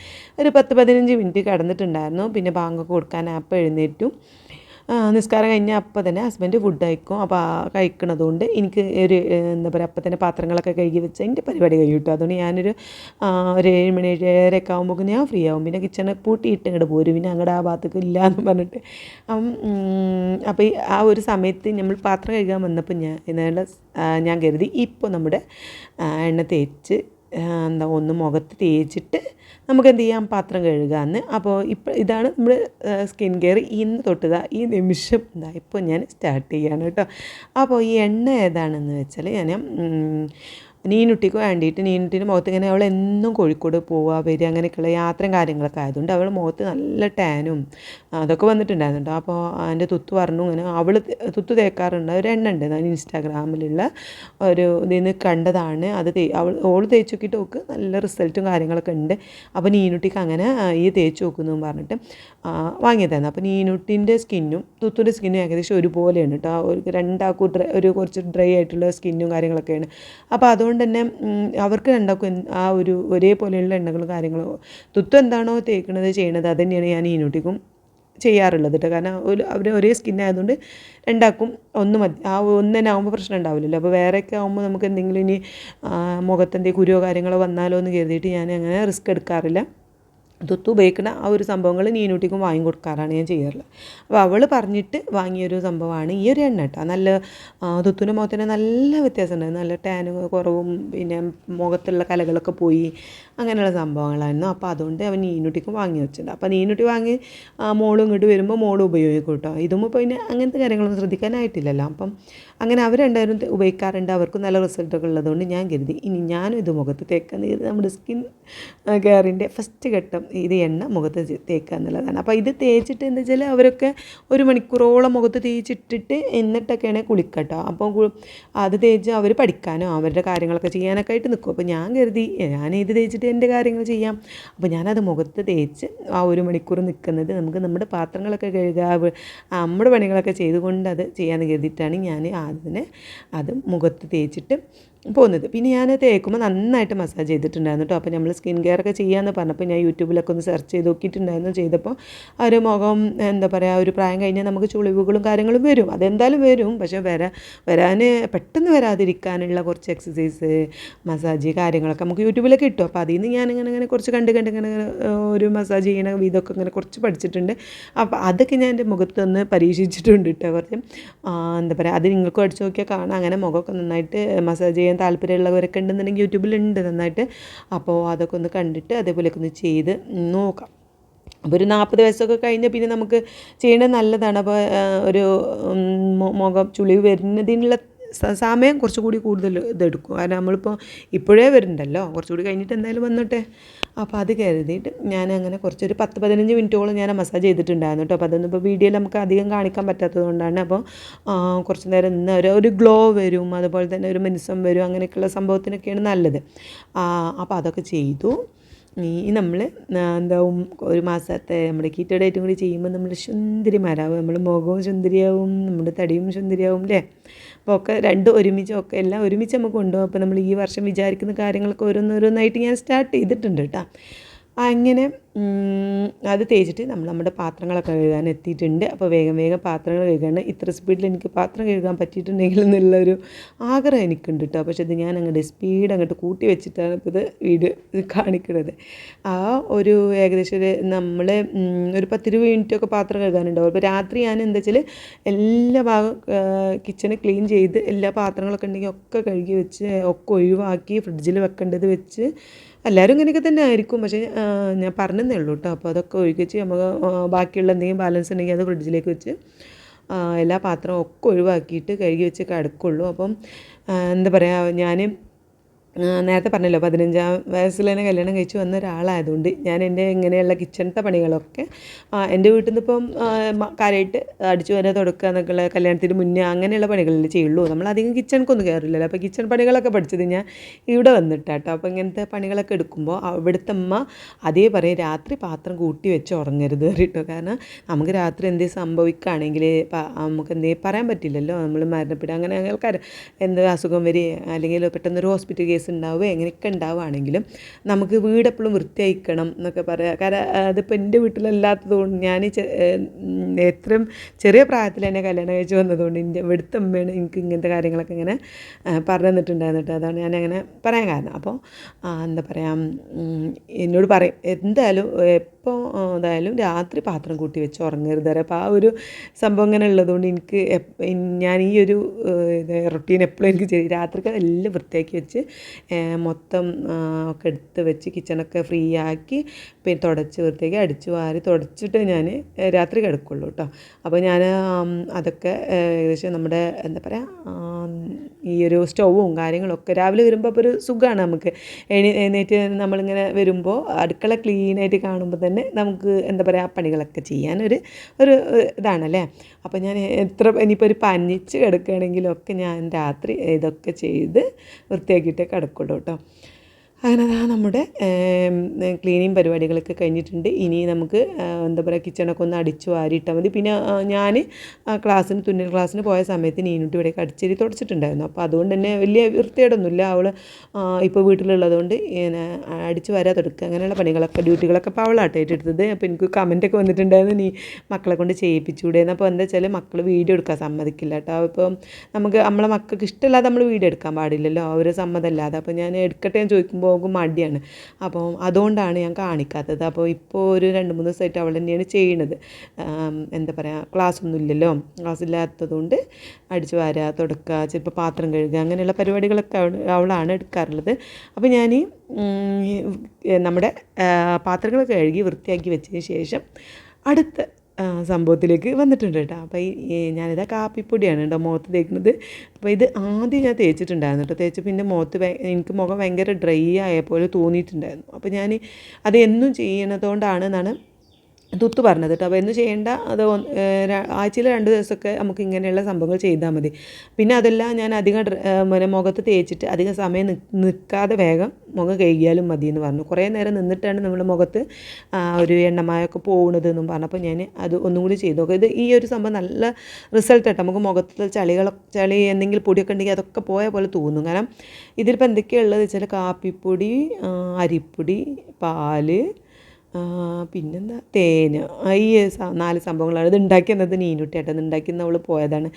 ഒരു പത്ത് പതിനഞ്ച് മിനിറ്റ് കിടന്നിട്ടുണ്ടായിരുന്നു. പിന്നെ ബാങ്കൊക്കെ കൊടുക്കാൻ ആപ്പ് എഴുന്നേറ്റും. നിസ്കാരം കഴിഞ്ഞാൽ അപ്പം തന്നെ ഹസ്ബൻഡ് ഫുഡ് കഴിക്കും. അപ്പോൾ ആ കഴിക്കണതുകൊണ്ട് എനിക്ക് ഒരു എന്താ പറയുക അപ്പം തന്നെ പാത്രങ്ങളൊക്കെ കഴുകി വെച്ച് എന്റെ പരിപാടി കഴിയും കേട്ടോ അതുകൊണ്ട് ഞാനൊരു ഒരു ഏഴ് മണി ഏഴരയൊക്കെ ആകുമ്പോൾ ഞാൻ ഫ്രീ ആവും. പിന്നെ കിച്ചണ് പൂട്ടിയിട്ട് ഇങ്ങോട്ട് പോരും. പിന്നെ അങ്ങോട്ട് ആ ഭാഗത്തേക്ക് ഇല്ല എന്ന് പറഞ്ഞിട്ട്. അപ്പോൾ ആ ഒരു സമയത്ത് നമ്മൾ പാത്രം കഴുകാൻ വന്നപ്പോൾ ഞാൻ എന്നുള്ള ഞാൻ കരുതി ഇപ്പോൾ നമ്മുടെ എണ്ണ തേച്ച് എന്താ ഒന്ന് മുഖത്ത് തേച്ചിട്ട് നമുക്ക് എന്ത് ചെയ്യാം? പാത്രം കഴുകാമെന്ന് അപ്പോൾ ഇപ്പോൾ ഇതാണ് നമ്മൾ സ്കിൻ കെയർ ഇന്ന് തൊട്ടതാ ഈ നിമിഷം എന്താ ഇപ്പോൾ ഞാൻ സ്റ്റാർട്ട് ചെയ്യാണ് കേട്ടോ. അപ്പോൾ ഈ എണ്ണ ഏതാണെന്ന് വെച്ചാൽ ഞാൻ നീനുട്ടിക്ക് വേണ്ടിയിട്ട് നീനുട്ടിന്റെ മുഖത്ത് ഇങ്ങനെ അവൾ എന്നും കോഴിക്കോട് പോവുക വരിക അങ്ങനെയൊക്കെയുള്ള യാത്രയും കാര്യങ്ങളൊക്കെ ആയതുകൊണ്ട് അവൾ മുഖത്ത് നല്ല ടാനും അതൊക്കെ വന്നിട്ടുണ്ടായിരുന്നു അപ്പോൾ എന്റെ തുത്ത് പറഞ്ഞു ഇങ്ങനെ അവൾ തുത്ത് തേക്കാറുണ്ട്. ഒരു എണ്ണ ഉണ്ട് ഞാൻ ഇൻസ്റ്റാഗ്രാമിലുള്ള ഒരു ഇതിൽ നിന്ന് കണ്ടതാണ്. അത് അവൾ ഓൾ തേച്ച് നോക്കിയിട്ട് നോക്ക് നല്ല റിസൾട്ടും കാര്യങ്ങളൊക്കെ ഉണ്ട്. അപ്പോൾ നീനുട്ടിക്ക് അങ്ങനെ ഈ തേച്ച് നോക്കുന്നു പറഞ്ഞിട്ട് വാങ്ങിയതായിരുന്നു. അപ്പോൾ നീനുട്ടിന്റെ സ്കിന്നും തുത്തുന്റെ സ്കിന്നും ഏകദേശം ഒരുപോലെയാണ് കേട്ടോ. ഒരു രണ്ടാക്കും ഡ്രൈ ഒരു കുറച്ച് ഡ്രൈ ആയിട്ടുള്ള സ്കിന്നും കാര്യങ്ങളൊക്കെയാണ്. അപ്പോൾ അതുകൊണ്ട് തന്നെ ഉം, അവർക്ക് രണ്ടാക്കും ആ ഒരു ഒരേപോലെയുള്ള എണ്ണകളും കാര്യങ്ങളും. തുത്തു എന്താണോ തേക്കുന്നത് ചെയ്യണത് അത് തന്നെയാണ് ഞാൻ ഈനോട്ടിക്കും ചെയ്യാറുള്ളത് കേട്ടോ. കാരണം ഒരു അവർ ഒരേ സ്കിൻ ആയതുകൊണ്ട് രണ്ടാക്കും ഒന്ന് മതി. ആ ഒന്ന് തന്നെ ആകുമ്പോൾ പ്രശ്നം ഉണ്ടാവില്ലല്ലോ. അപ്പോൾ വേറെയൊക്കെ ആകുമ്പോൾ നമുക്ക് എന്തെങ്കിലും ഇനി മുഖത്തെന്തെങ്കിലും കുരുവോ കാര്യങ്ങളോ വന്നാലോ എന്ന് കരുതിയിട്ട് ഞാൻ അങ്ങനെ റിസ്ക് എടുക്കാറില്ല. തുത്തു ഉപയോഗിക്കുന്ന ആ ഒരു സംഭവങ്ങൾ നീനൂട്ടിക്കും വാങ്ങി കൊടുക്കാറാണ് ഞാൻ ചെയ്യാറുള്ളത്. അപ്പോൾ അവൾ പറഞ്ഞിട്ട് വാങ്ങിയൊരു സംഭവമാണ് ഈ ഒരു എണ്ണ കേട്ടോ. നല്ല ആ, തുത്തുന്റെ മുഖത്തിന് നല്ല വ്യത്യാസം ഉണ്ട് നല്ല ടാന് കുറവും പിന്നെ മുഖത്തുള്ള കലകളൊക്കെ പോയി അങ്ങനെയുള്ള സംഭവങ്ങളായിരുന്നു. അപ്പോൾ അതുകൊണ്ട് അവൻ നീനൂട്ടിക്കും വാങ്ങി വെച്ചിട്ടുണ്ട്. അപ്പോൾ നീനൂട്ടി വാങ്ങി മോളും ഇങ്ങോട്ട് വരുമ്പോൾ മോളും ഉപയോഗിക്കും കേട്ടോ. ഇതും ഇപ്പോൾ പിന്നെ അങ്ങനത്തെ കാര്യങ്ങളൊന്നും ശ്രദ്ധിക്കാനായിട്ടില്ലല്ലോ. അപ്പം അങ്ങനെ അവർ രണ്ടുപേരും ഉപയോഗിക്കാറുണ്ട്. അവർക്കും നല്ല റിസൾട്ടൊക്കെ ഉള്ളതുകൊണ്ട് ഞാൻ കരുതി. ഇനി ഞാനും ഇത് മുഖത്ത് തേക്കാന്ന് കരുതി. നമ്മുടെ സ്കിൻ കെയറിന്റെ ഫസ്റ്റ് ഘട്ടം ഇത് എണ്ണ മുഖത്ത് തേക്കുക എന്നുള്ളതാണ്. അപ്പോൾ ഇത് തേച്ചിട്ട് എന്താ വെച്ചാൽ അവരൊക്കെ ഒരു മണിക്കൂറോളം മുഖത്ത് തേച്ചിട്ടിട്ട് എന്നിട്ടൊക്കെയാണ് കുളിക്കട്ടോ. അപ്പോൾ അത് തേച്ച് അവർ പഠിക്കാനോ അവരുടെ കാര്യങ്ങളൊക്കെ ചെയ്യാനൊക്കെ ആയിട്ട് നിൽക്കും അപ്പോൾ ഞാൻ കരുതി ഞാൻ ഇത് തേച്ചിട്ട് എന്റെ കാര്യങ്ങൾ ചെയ്യാം. അപ്പോൾ ഞാനത് മുഖത്ത് തേച്ച് ആ ഒരു മണിക്കൂർ നിൽക്കുന്നത് നമുക്ക് നമ്മുടെ പാത്രങ്ങളൊക്കെ കഴുകുക നമ്മുടെ പണികളൊക്കെ ചെയ്തുകൊണ്ട് അത് ചെയ്യാമെന്ന് കരുതിയിട്ടാണ് ഞാൻ ആദ്യം തന്നെ അത് മുഖത്ത് തേച്ചിട്ട് പോകുന്നത്. പിന്നെ ഞാൻ തേക്കുമ്പോൾ നന്നായിട്ട് മസാജ് ചെയ്തിട്ടുണ്ടായിരുന്നു കേട്ടോ അപ്പോൾ നമ്മൾ സ്കിൻ കെയർ ഒക്കെ ചെയ്യാമെന്ന് പറഞ്ഞപ്പോൾ ഞാൻ യൂട്യൂബിലൊക്കെ ഒന്ന് സെർച്ച് ചെയ്ത് നോക്കിയിട്ടുണ്ടായിരുന്നു. ചെയ്തപ്പോൾ ഒരു മുഖം എന്താ പറയുക ഒരു പ്രായം കഴിഞ്ഞാൽ നമുക്ക് ചുളിവുകളും കാര്യങ്ങളും വരും. അതെന്തായാലും വരും. പക്ഷേ വരാ വരാൻ പെട്ടെന്ന് വരാതിരിക്കാനുള്ള കുറച്ച് എക്സസൈസ് മസാജ് കാര്യങ്ങളൊക്കെ നമുക്ക് യൂട്യൂബിലൊക്കെ കിട്ടും. അപ്പോൾ അതിൽ നിന്ന് ഞാനിങ്ങനെ ഇങ്ങനെ കുറച്ച് കണ്ട് കണ്ട് ഇങ്ങനെ ഒരു മസാജ് ചെയ്യണ ഇതൊക്കെ ഇങ്ങനെ കുറച്ച് പഠിച്ചിട്ടുണ്ട്. അപ്പോൾ അതൊക്കെ ഞാൻ എന്റെ മുഖത്തൊന്ന് പരീക്ഷിച്ചിട്ടുണ്ട് കേട്ടോ കുറച്ച്. എന്താ പറയുക അത് നിങ്ങൾക്ക് അടിച്ച് നോക്കിയാൽ കാണാം. അങ്ങനെ മുഖമൊക്കെ നന്നായിട്ട് മസാജ് ചെയ്യാൻ താല്പര്യമുള്ളവരൊക്കെ ഉണ്ടെന്നുണ്ടെങ്കിൽ യൂട്യൂബിലുണ്ട് നന്നായിട്ട്. അപ്പോൾ അതൊക്കെ ഒന്ന് കണ്ടിട്ട് അതേപോലെയൊക്കെ ഒന്ന് ചെയ്ത് നോക്കാം. അപ്പോൾ ഒരു നാൽപ്പത് വയസ്സൊക്കെ കഴിഞ്ഞാൽ പിന്നെ നമുക്ക് ചെയ്യേണ്ടത് നല്ലതാണ്. അപ്പോൾ ഒരു മുഖം ചുളിവ് വരുന്നതിനുള്ള സമയം കുറച്ചുകൂടി കൂടുതൽ ഇതെടുക്കും. കാരണം നമ്മളിപ്പോൾ ഇപ്പോഴേ വരുന്നുണ്ടല്ലോ. കുറച്ചുകൂടി കഴിഞ്ഞിട്ട് എന്തായാലും വന്നോട്ടെ. അപ്പോൾ അത് കരുതിയിട്ട് ഞാൻ അങ്ങനെ കുറച്ചൊരു പത്ത് പതിനഞ്ച് മിനിറ്റോളം ഞാൻ മസാജ് ചെയ്തിട്ടുണ്ടായിരുന്നു കേട്ടോ അപ്പോൾ അതൊന്നും ഇപ്പോൾ വീഡിയോയിൽ നമുക്ക് അധികം കാണിക്കാൻ പറ്റാത്തത് കൊണ്ടാണ്. അപ്പോൾ കുറച്ച് നേരം നിന്ന് ഒരു ഒരു ഗ്ലോ വരും അതുപോലെ തന്നെ ഒരു മിനുസം വരും അങ്ങനെയൊക്കെയുള്ള സംഭവത്തിനൊക്കെയാണ് നല്ലത്. അപ്പോൾ അതൊക്കെ ചെയ്തു. ഈ നമ്മൾ എന്താവും ഒരു മാസത്തെ നമ്മുടെ കീറ്റോ ഡേറ്റും കൂടി ചെയ്യുമ്പോൾ നമ്മൾ സുന്ദരിമാരാവും. നമ്മൾ മുഖവും സുന്ദരിയാവും നമ്മുടെ തടിയും സുന്ദരിയാവും അല്ലേ അപ്പോൾ ഒക്കെ രണ്ടും ഒരുമിച്ച് ഒക്കെ എല്ലാം ഒരുമിച്ച് നമുക്ക് കൊണ്ടുപോകും. അപ്പോൾ നമ്മൾ ഈ വർഷം വിചാരിക്കുന്ന കാര്യങ്ങളൊക്കെ ഓരോന്നോരോന്നായിട്ട് ഞാൻ സ്റ്റാർട്ട് ചെയ്തിട്ടുണ്ട് കേട്ടോ അങ്ങനെ അത് തേച്ചിട്ട് നമ്മൾ നമ്മുടെ പാത്രങ്ങളൊക്കെ കഴുകാൻ എത്തിയിട്ടുണ്ട്. അപ്പോൾ വേഗം വേഗം പാത്രങ്ങൾ കഴുകാൻ ഇത്ര സ്പീഡിൽ എനിക്ക് പാത്രം കഴുകാൻ പറ്റിയിട്ടുണ്ടെങ്കിൽ എന്നുള്ളൊരു ആഗ്രഹം എനിക്കുണ്ട് കേട്ടോ പക്ഷേ ഇത് ഞാൻ അങ്ങോട്ട് സ്പീഡ് അങ്ങോട്ട് കൂട്ടി വെച്ചിട്ടാണ് ഇപ്പോൾ ഇത് വീഡിയോ കാണിക്കുന്നത്. ആ ഒരു ഏകദേശം ഒരു നമ്മൾ ഒരു പത്തിരുപത് മിനിറ്റൊക്കെ പാത്രം കഴുകാനുണ്ടാവും. അപ്പോൾ രാത്രി ഞാൻ എന്താ വെച്ചാൽ എല്ലാ ഭാഗം കിച്ചണ് ക്ലീൻ ചെയ്ത് എല്ലാ പാത്രങ്ങളൊക്കെ ഉണ്ടെങ്കിൽ ഒക്കെ കഴുകി വെച്ച് ഒക്കെ ഒഴിവാക്കി ഫ്രിഡ്ജിൽ വെക്കേണ്ടത് വെച്ച് എല്ലാവരും ഇങ്ങനെയൊക്കെ തന്നെ ആയിരിക്കും. പക്ഷേ ഞാൻ പറഞ്ഞതേ ഉള്ളൂ കേട്ടോ. അപ്പോൾ അതൊക്കെ ഒഴിക്കിച്ച് നമുക്ക് ബാക്കിയുള്ള എന്തെങ്കിലും ബാലൻസ് ഉണ്ടെങ്കിൽ അത് ഫ്രിഡ്ജിലേക്ക് വെച്ച് എല്ലാ പാത്രവും ഒക്കെ ഒഴിവാക്കിയിട്ട് കഴുകി വെച്ച് കിടക്കുള്ളൂ അപ്പം എന്താ പറയുക ഞാൻ നേരത്തെ പറഞ്ഞല്ലോ പതിനഞ്ചാം വയസ്സിൽ തന്നെ കല്യാണം കഴിച്ച് വന്ന ഒരാളായതുകൊണ്ട് ഞാൻ എന്റെ ഇങ്ങനെയുള്ള കിച്ചണത്തെ പണികളൊക്കെ എന്റെ വീട്ടിൽ നിന്ന് ഇപ്പം കാര്യമായിട്ട് അടിച്ചു വരെ തുടക്കുക എന്നൊക്കെയുള്ള കല്യാണത്തിന് മുന്നേ അങ്ങനെയുള്ള പണികളല്ലേ ചെയ്യുള്ളൂ. നമ്മൾ അധികം കിച്ചണക്കൊന്നും കയറില്ലല്ലോ. അപ്പോൾ കിച്ചൺ പണികളൊക്കെ പഠിച്ചത് ഞാൻ ഇവിടെ വന്നിട്ടാട്ടോ. അപ്പോൾ ഇങ്ങനത്തെ പണികളൊക്കെ എടുക്കുമ്പോൾ അവിടുത്തെ അമ്മ അതേ പറയും രാത്രി പാത്രം കൂട്ടി വെച്ച് ഉറങ്ങരുത് കേട്ടോ കാരണം നമുക്ക് രാത്രി എന്തേ സംഭവിക്കുകയാണെങ്കിൽ നമുക്ക് എന്തേ പറയാൻ പറ്റില്ലല്ലോ. നമ്മൾ മരണപ്പെടുക അങ്ങനെ ആൾക്കാർ എന്ത് അസുഖം വരിക അല്ലെങ്കിൽ പെട്ടെന്നൊരു ഹോസ്പിറ്റൽ കേസ് ഉണ്ടാവുക എങ്ങനെയൊക്കെ ഉണ്ടാവുകയാണെങ്കിലും നമുക്ക് വീട് എപ്പോഴും വൃത്തിയായിക്കണം എന്നൊക്കെ പറയാം. കാരണം അതിപ്പോൾ എന്റെ വീട്ടിലല്ലാത്തത് കൊണ്ട് ഞാൻ എത്രയും ചെറിയ പ്രായത്തിൽ എന്നെ കല്യാണം കഴിച്ച് വന്നതുകൊണ്ട് എന്റെ ഇവിടുത്തെ അമ്മയാണ് എനിക്ക് ഇങ്ങനത്തെ കാര്യങ്ങളൊക്കെ ഇങ്ങനെ പറഞ്ഞു അതാണ് ഞാൻ അങ്ങനെ പറയാൻ കാരണം. അപ്പോൾ എന്താ പറയുക എന്നോട് പറയും എന്തായാലും എപ്പോൾ എന്തായാലും രാത്രി പാത്രം കൂട്ടി വെച്ച് ഉറങ്ങരുത്. വരെ അപ്പോൾ ആ ഒരു സംഭവം ഇങ്ങനെ ഉള്ളതുകൊണ്ട് എനിക്ക് ഞാൻ ഈ ഒരു റൊട്ടീൻ എപ്പോഴും എനിക്ക് ചെയ്യും രാത്രിക്ക് എല്ലാം വൃത്തിയാക്കി വെച്ച് മൊത്തം ഒക്കെ എടുത്ത് വെച്ച് കിച്ചണൊക്കെ ഫ്രീ ആക്കി പിന്നെ തുടച്ച് വൃത്തിയാക്കി അടിച്ച് വാരി തുടച്ചിട്ട് ഞാൻ രാത്രി കിടക്കുള്ളൂ കേട്ടോ. അപ്പോൾ ഞാൻ അതൊക്കെ ഏകദേശം നമ്മുടെ എന്താ പറയുക ഈ ഒരു സ്റ്റൗവും കാര്യങ്ങളൊക്കെ രാവിലെ വരുമ്പോൾ അപ്പോൾ ഒരു സുഖമാണ് നമുക്ക്. എണി എഴുന്നേറ്റ് നമ്മളിങ്ങനെ വരുമ്പോൾ അടുക്കള ക്ലീനായിട്ട് കാണുമ്പോൾ തന്നെ നമുക്ക് എന്താ പറയുക പണികളൊക്കെ ചെയ്യാനൊരു ഒരു ഇതാണല്ലേ? അപ്പോൾ ഞാൻ എത്ര ഇനിയിപ്പോൾ ഒരു പനിച്ച് കിടക്കുകയാണെങ്കിലൊക്കെ ഞാൻ രാത്രി ഇതൊക്കെ ചെയ്ത് വൃത്തിയാക്കിയിട്ടേ കിടക്കുള്ളൂ കേട്ടോ. അങ്ങനെ അതാ നമ്മുടെ ക്ലീനിങ് പരിപാടികളൊക്കെ കഴിഞ്ഞിട്ടുണ്ട്. ഇനി നമുക്ക് എന്താ പറയുക കിച്ചണൊക്കെ ഒന്ന് അടിച്ചു വാരിയിട്ടാൽ മതി. പിന്നെ ഞാൻ ക്ലാസ്സിന് തുന്നൽ ക്ലാസ്സിന് പോയ സമയത്ത് നീനുട്ടി ഇവിടെയൊക്കെ അടിച്ചേരി തുടച്ചിട്ടുണ്ടായിരുന്നു. അപ്പോൾ അതുകൊണ്ട് തന്നെ വലിയ വൃത്തികേടൊന്നുമില്ല. അവൾ ഇപ്പോൾ വീട്ടിലുള്ളതുകൊണ്ട് അടിച്ചു വാരാ തുടക്കുക. അങ്ങനെയുള്ള പണികളൊക്കെ ഡ്യൂട്ടികളൊക്കെ അപ്പോൾ അവളാട്ടോ ഏറ്റെടുത്തത്. അപ്പോൾ എനിക്ക് കമന്റൊക്കെ വന്നിട്ടുണ്ടായിരുന്നു. നീ മക്കളെ കൊണ്ട് ചെയ്യിപ്പിച്ചുകൂടെയെന്ന് അപ്പോൾ എന്താ വെച്ചാൽ മക്കൾ വീഡിയോ എടുക്കാൻ സമ്മതിക്കില്ല കേട്ടോ. അപ്പോൾ നമുക്ക് നമ്മളെ മക്കൾക്ക് ഇഷ്ടമില്ലാതെ നമ്മൾ വീഡിയോ എടുക്കാൻ പാടില്ലല്ലോ. അവർ സമ്മതമല്ലാതെ. അപ്പോൾ ഞാൻ എടുക്കട്ടെ എന്ന് ചോദിക്കുമ്പോൾ അവൾക്ക് മടിയാണ്. അപ്പോൾ അതുകൊണ്ടാണ് ഞാൻ കാണിക്കാത്തത്. അപ്പോൾ ഇപ്പോൾ ഒരു രണ്ട് മൂന്ന് ദിവസമായിട്ട് അവൾ തന്നെയാണ് ചെയ്യണത്. എന്താ പറയുക ക്ലാസ് ഒന്നും ഇല്ലല്ലോ. ക്ലാസ് ഇല്ലാത്തതുകൊണ്ട് അടിച്ചു വാരുക തുടക്കുക ചിലപ്പോൾ പാത്രം കഴുകുക അങ്ങനെയുള്ള പരിപാടികളൊക്കെ അവളാണ് എടുക്കാറുള്ളത്. അപ്പോൾ ഞാൻ നമ്മുടെ പാത്രങ്ങളൊക്കെ കഴുകി വൃത്തിയാക്കി വെച്ചതിന് ശേഷം അടുത്ത സംഭവത്തിലേക്ക് വന്നിട്ടുണ്ട് കേട്ടോ. അപ്പോൾ ഈ ഞാനിതാ കാപ്പിപ്പൊടിയാണ് കേട്ടോ മുഖത്ത് തേക്കുന്നത്. അപ്പോൾ ഇത് ആദ്യം ഞാൻ തേച്ചിട്ടുണ്ടായിരുന്നു കേട്ടോ. തേച്ച് പിന്നെ മുഖത്ത് എനിക്ക് മുഖം ഭയങ്കര ഡ്രൈ ആയ പോലെ തോന്നിയിട്ടുണ്ടായിരുന്നു. അപ്പോൾ ഞാൻ അത് എന്നും ചെയ്യണതുകൊണ്ടാണ് എന്നാണ് തുത്ത് പറഞ്ഞത് കേട്ടോ. അപ്പോൾ എന്ന് ചെയ്യേണ്ട? അത് ആഴ്ചയിൽ രണ്ട് ദിവസമൊക്കെ നമുക്ക് ഇങ്ങനെയുള്ള സംഭവങ്ങൾ ചെയ്താൽ മതി. പിന്നെ അതെല്ലാം ഞാൻ അധികം പിന്നെ മുഖത്ത് തേച്ചിട്ട് അധികം സമയം നിൽക്കാതെ വേഗം മുഖം കഴുകിയാലും മതി എന്ന് പറഞ്ഞു. കുറേ നേരം നിന്നിട്ടാണ് നമ്മുടെ മുഖത്ത് ഒരു എണ്ണമായൊക്കെ പോകുന്നത് എന്നും പറഞ്ഞപ്പോൾ ഞാൻ അത് ഒന്നും കൂടി ചെയ്തു. നോക്കാം ഇത് ഈ ഒരു സംഭവം നല്ല റിസൾട്ട് കേട്ടോ. നമുക്ക് മുഖത്ത് ചളികൾ ചളി എന്തെങ്കിലും പൊടിയൊക്കെ ഉണ്ടെങ്കിൽ അതൊക്കെ പോയ പോലെ തോന്നും. കാരണം ഇതിലിപ്പോൾ എന്തൊക്കെയുള്ളത് വെച്ചാൽ കാപ്പിപ്പൊടി അരിപ്പൊടി പാൽ പിന്നെന്താ? തേന്. ഈ നാല് സംഭവങ്ങളാണ്. ഇത് ഉണ്ടാക്കി തന്നത് നീനുട്ടിയേട്ടൻ ഉണ്ടാക്കി അവൾ പോയതാണ്.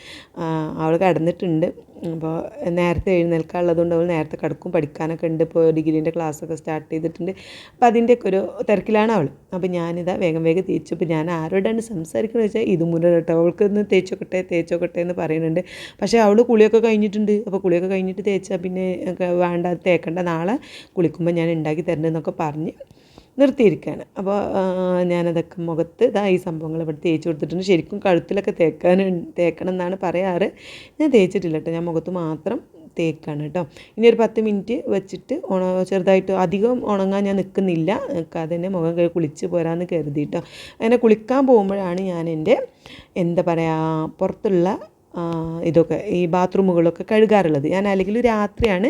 അവൾ കടന്നിട്ടുണ്ട്. അപ്പോൾ നേരത്തെ എഴുന്നേൽക്കാനുള്ളതുകൊണ്ട് അവൾ നേരത്തെ കിടക്കും പഠിക്കാനൊക്കെ ഉണ്ട്. ഇപ്പോൾ ഡിഗ്രീന്റെ ക്ലാസ്സൊക്കെ സ്റ്റാർട്ട് ചെയ്തിട്ടുണ്ട്. അപ്പോൾ അതിന്റെയൊക്കെ ഒരു തിരക്കിലാണ് അവൾ അപ്പോൾ ഞാനിതാ വേഗം വേഗം തേച്ചു. അപ്പോൾ ഞാൻ ആരോടാണ് സംസാരിക്കുന്നത് വെച്ചാൽ ഇത് മുന്നേ കേട്ടോ. അവൾക്ക് ഒന്ന് തേച്ചോക്കട്ടെ തേച്ചോക്കട്ടെ എന്ന് പറയുന്നുണ്ട്. പക്ഷേ അവൾ കുളിയൊക്കെ കഴിഞ്ഞിട്ടുണ്ട്. അപ്പോൾ കുളിയൊക്കെ കഴിഞ്ഞിട്ട് തേച്ചാൽ പിന്നെ വേണ്ട തേക്കേണ്ട. നാളെ കുളിക്കുമ്പോൾ ഞാൻ ഉണ്ടാക്കി തരണ്ടെന്നൊക്കെ പറഞ്ഞ് നിർത്തിയിരിക്കുകയാണ്. അപ്പോൾ ഞാനതൊക്കെ മുഖത്ത് ഇതാ ഈ സംഭവങ്ങൾ ഇവിടെ തേച്ച് കൊടുത്തിട്ടുണ്ട്. ശരിക്കും കഴുത്തിലൊക്കെ തേക്കാൻ തേക്കണം എന്നാണ് പറയാറ്. ഞാൻ തേച്ചിട്ടില്ല കേട്ടോ. ഞാൻ മുഖത്ത് മാത്രം തേക്കാണ് കേട്ടോ. ഇനി ഒരു പത്ത് മിനിറ്റ് വെച്ചിട്ട് ഉണ ചെറുതായിട്ട് അധികം ഉണങ്ങാൻ ഞാൻ നിൽക്കുന്നില്ല. നിൽക്കാതെ തന്നെ മുഖം കഴുകി കുളിച്ച് പോരാന്ന് കരുതി കേട്ടോ അങ്ങനെ കുളിക്കാൻ പോകുമ്പോഴാണ് ഞാൻ എന്റെ എന്താ പറയുക പുറത്തുള്ള ഇതൊക്കെ ഈ ബാത്റൂമുകളൊക്കെ കഴുകാറുള്ളത്. ഞാൻ അല്ലെങ്കിൽ രാത്രിയാണ്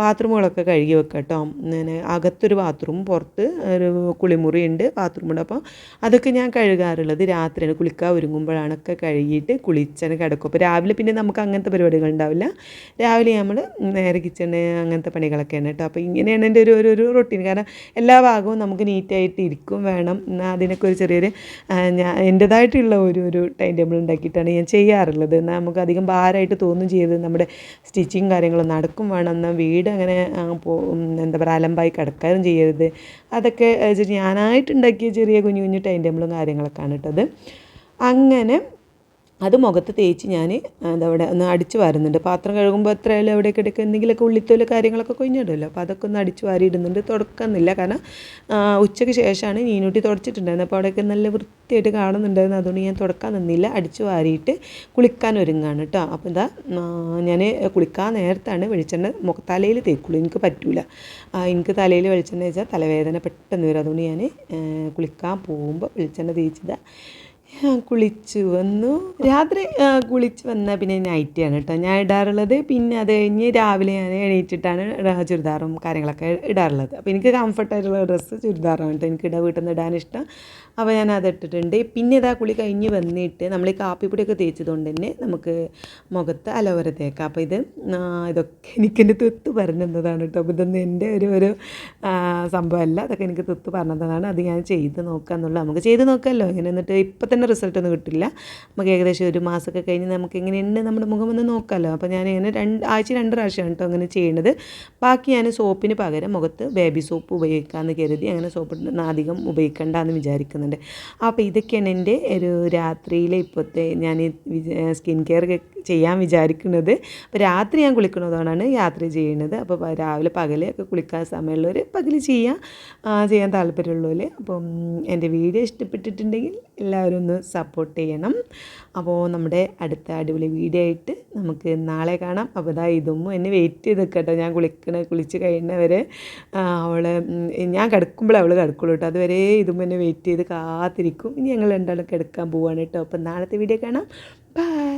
ബാത്റൂമുകളൊക്കെ കഴുകി വെക്കുക കേട്ടോ. പിന്നെ അകത്തൊരു ബാത്റൂം പുറത്ത് ഒരു കുളിമുറി ഉണ്ട് ബാത്റൂമുണ്ട്. അപ്പോൾ അതൊക്കെ ഞാൻ കഴുകാറുള്ളത് രാത്രിയാണ്. കുളിക്കാൻ ഒരുങ്ങുമ്പോഴാണൊക്കെ കഴുകിയിട്ട് കുളിച്ചാണ് കിടക്കും. അപ്പോൾ രാവിലെ പിന്നെ നമുക്ക് അങ്ങനത്തെ പരിപാടികൾ ഉണ്ടാവില്ല. രാവിലെ നമ്മൾ നേരെ കിച്ചണ് അങ്ങനത്തെ പണികളൊക്കെയാണ് കേട്ടോ. അപ്പോൾ ഇങ്ങനെയാണ് എന്റെ ഒരു ഒരു റൊട്ടീൻ കാരണം എല്ലാ ഭാഗവും നമുക്ക് നീറ്റായിട്ട് ഇരിക്കും വേണം. അതിനൊക്കെ ഒരു ചെറിയൊരു ഞാൻ എന്റേതായിട്ടുള്ള ഒരു ഒരു ടൈം ടേബിൾ ഉണ്ടാക്കിയിട്ടാണ് ഞാൻ ചെയ്യാറുള്ളത്. എന്നാൽ നമുക്ക് അധികം ഭാരമായിട്ട് തോന്നും ചെയ്ത് നമ്മുടെ സ്റ്റിച്ചിങ് കാര്യങ്ങളും നടക്കും വേണം വീട് അങ്ങനെ എന്താ പറയുക അലമ്പായി കിടക്കാനും ചെയ്യരുത്. അതൊക്കെ ഞാനായിട്ടുണ്ടാക്കിയ ചെറിയ കുഞ്ഞു കുഞ്ഞു ടൈം ടേബിളും കാര്യങ്ങളൊക്കെയാണ് കേട്ടത് അങ്ങനെ അത് മുഖത്ത് തേച്ച് ഞാൻ അതവിടെ ഒന്ന് അടിച്ച് വാരുന്നുണ്ട്. പാത്രം കഴുകുമ്പോൾ എത്രയായാലും എവിടെയൊക്കെ ഇടയ്ക്ക് എന്തെങ്കിലുമൊക്കെ ഉള്ളിത്തോൽ കാര്യങ്ങളൊക്കെ കൊഞ്ഞിടുമല്ലോ അപ്പോൾ അതൊക്കെ ഒന്ന് അടിച്ച് വാരി ഇടുന്നുണ്ട്. തുടക്കുന്നില്ല. കാരണം ഉച്ചയ്ക്ക് ശേഷമാണ് നീനൂട്ടി തുടച്ചിട്ടുണ്ടായിരുന്നത്. അപ്പോൾ അവിടെയൊക്കെ നല്ല വൃത്തിയായിട്ട് കാണുന്നുണ്ടായിരുന്നു. അതുകൊണ്ട് ഞാൻ തുടക്കാൻ നിന്നില്ല. അടിച്ച് വാരിയിട്ട് കുളിക്കാൻ ഒരുങ്ങാണ് കേട്ടോ. അപ്പോൾ എന്താ ഞാൻ കുളിക്കാൻ നേരത്താണ് വെളിച്ചെണ്ണ തലയിൽ തേക്കുള്ളൂ. എനിക്ക് പറ്റൂല. എനിക്ക് തലയിൽ വെളിച്ചെണ്ണ വെച്ചാൽ തലവേദന പെട്ടെന്ന് വരും. അതുകൊണ്ട് ഞാൻ കുളിക്കാൻ പോകുമ്പോൾ വെളിച്ചെണ്ണ തേച്ചതാ. ഞാൻ കുളിച്ചു വന്നു. രാത്രി കുളിച്ച് വന്നാൽ പിന്നെ നൈറ്റിയാണ് കേട്ടോ ഞാൻ ഇടാറുള്ളത്. പിന്നെ അത് കഴിഞ്ഞ് രാവിലെ ഞാൻ എണീറ്റിട്ടാണ് ഇടാ- ചുരിദാറും കാര്യങ്ങളൊക്കെ ഇടാറുള്ളത്. അപ്പോൾ എനിക്ക് കംഫർട്ടായിട്ടുള്ള ഡ്രസ്സ് ചുരിദാറാണ് കേട്ടോ എനിക്ക് ഇടാൻ വീട്ടിൽ നിന്ന് ഇടാനിഷ്ടം അപ്പോൾ ഞാൻ അത് ഇട്ടിട്ടുണ്ട് പിന്നെ ഇതാ കുളി കഴിഞ്ഞ് വന്നിട്ട് നമ്മൾ ഈ കാപ്പിപ്പൊടിയൊക്കെ തേച്ചതുകൊണ്ട് തന്നെ നമുക്ക് മുഖത്ത് അലോവര തേക്കാം. അപ്പോൾ ഇത് ഇതൊക്കെ എനിക്കെന്റെ തൊത്ത് പറഞ്ഞതാണ് കേട്ടോ. അപ്പോൾ ഇതൊന്നും എന്റെ ഒരു ഒരു സംഭവമല്ല. അതൊക്കെ എനിക്ക് തൊത്ത് പറഞ്ഞതാണ് അത് ഞാൻ ചെയ്ത് നോക്കുക എന്നുള്ളത് നമുക്ക് ചെയ്ത് നോക്കാമല്ലോ. ഇങ്ങനെ എന്നിട്ട് ഇപ്പം തന്നെ റിസൾട്ടൊന്നും കിട്ടില്ല. നമുക്ക് ഏകദേശം ഒരു മാസമൊക്കെ കഴിഞ്ഞ് നമുക്ക് എങ്ങനെയുണ്ട് നമ്മുടെ മുഖം ഒന്ന് നോക്കാമല്ലോ. അപ്പോൾ ഞാൻ ഇങ്ങനെ രണ്ട് ആഴ്ച രണ്ട് പ്രാവശ്യമാണ് കേട്ടോ അങ്ങനെ ചെയ്യണത്. ബാക്കി ഞാൻ സോപ്പിന് പകരം മുഖത്ത് ബേബി സോപ്പ് ഉപയോഗിക്കാമെന്ന് കരുതി അങ്ങനെ സോപ്പ് അധികം ഉപയോഗിക്കേണ്ട എന്ന് വിചാരിക്കുന്നുണ്ട് അപ്പോൾ ഇതൊക്കെയാണ് എന്റെ ഒരു രാത്രിയിലെ ഇപ്പോഴത്തെ ഞാൻ സ്കിൻ കെയർ ചെയ്യാൻ വിചാരിക്കുന്നത്. അപ്പോൾ രാത്രി ഞാൻ കുളിക്കുന്നതുകൊണ്ടാണ് യാത്ര ചെയ്യുന്നത്. അപ്പോൾ രാവിലെ പകലൊക്കെ കുളിക്കാൻ സമയമുള്ളവർ പകൽ ചെയ്യാം ചെയ്യാൻ താല്പര്യമുള്ളവർ അപ്പം എന്റെ വീഡിയോ ഇഷ്ടപ്പെട്ടിട്ടുണ്ടെങ്കിൽ എല്ലാവരും ഒന്ന് സപ്പോർട്ട് ചെയ്യണം. അപ്പോൾ നമ്മുടെ അടുത്ത അടിപൊളി വീഡിയോ ആയിട്ട് നമുക്ക് നാളെ കാണാം. അപ്പോൾ ഇതാ ഇതും എന്നെ വെയിറ്റ് ചെയ്ത് നിൽക്കട്ടോ ഞാൻ കുളിക്കണ കുളിച്ച് കഴിയുന്നവരെ അവൾ ഞാൻ കിടക്കുമ്പോഴേ അവൾ കിടക്കുള്ളൂ കേട്ടോ അതുവരെ ഇതും എന്നെ വെയിറ്റ് ചെയ്ത് കാത്തിരിക്കും. ഇനി ഞങ്ങൾ രണ്ടാളും കിടക്കാൻ പോവാണ് കേട്ടോ അപ്പം നാളത്തെ വീഡിയോ കാണാം. ബൈ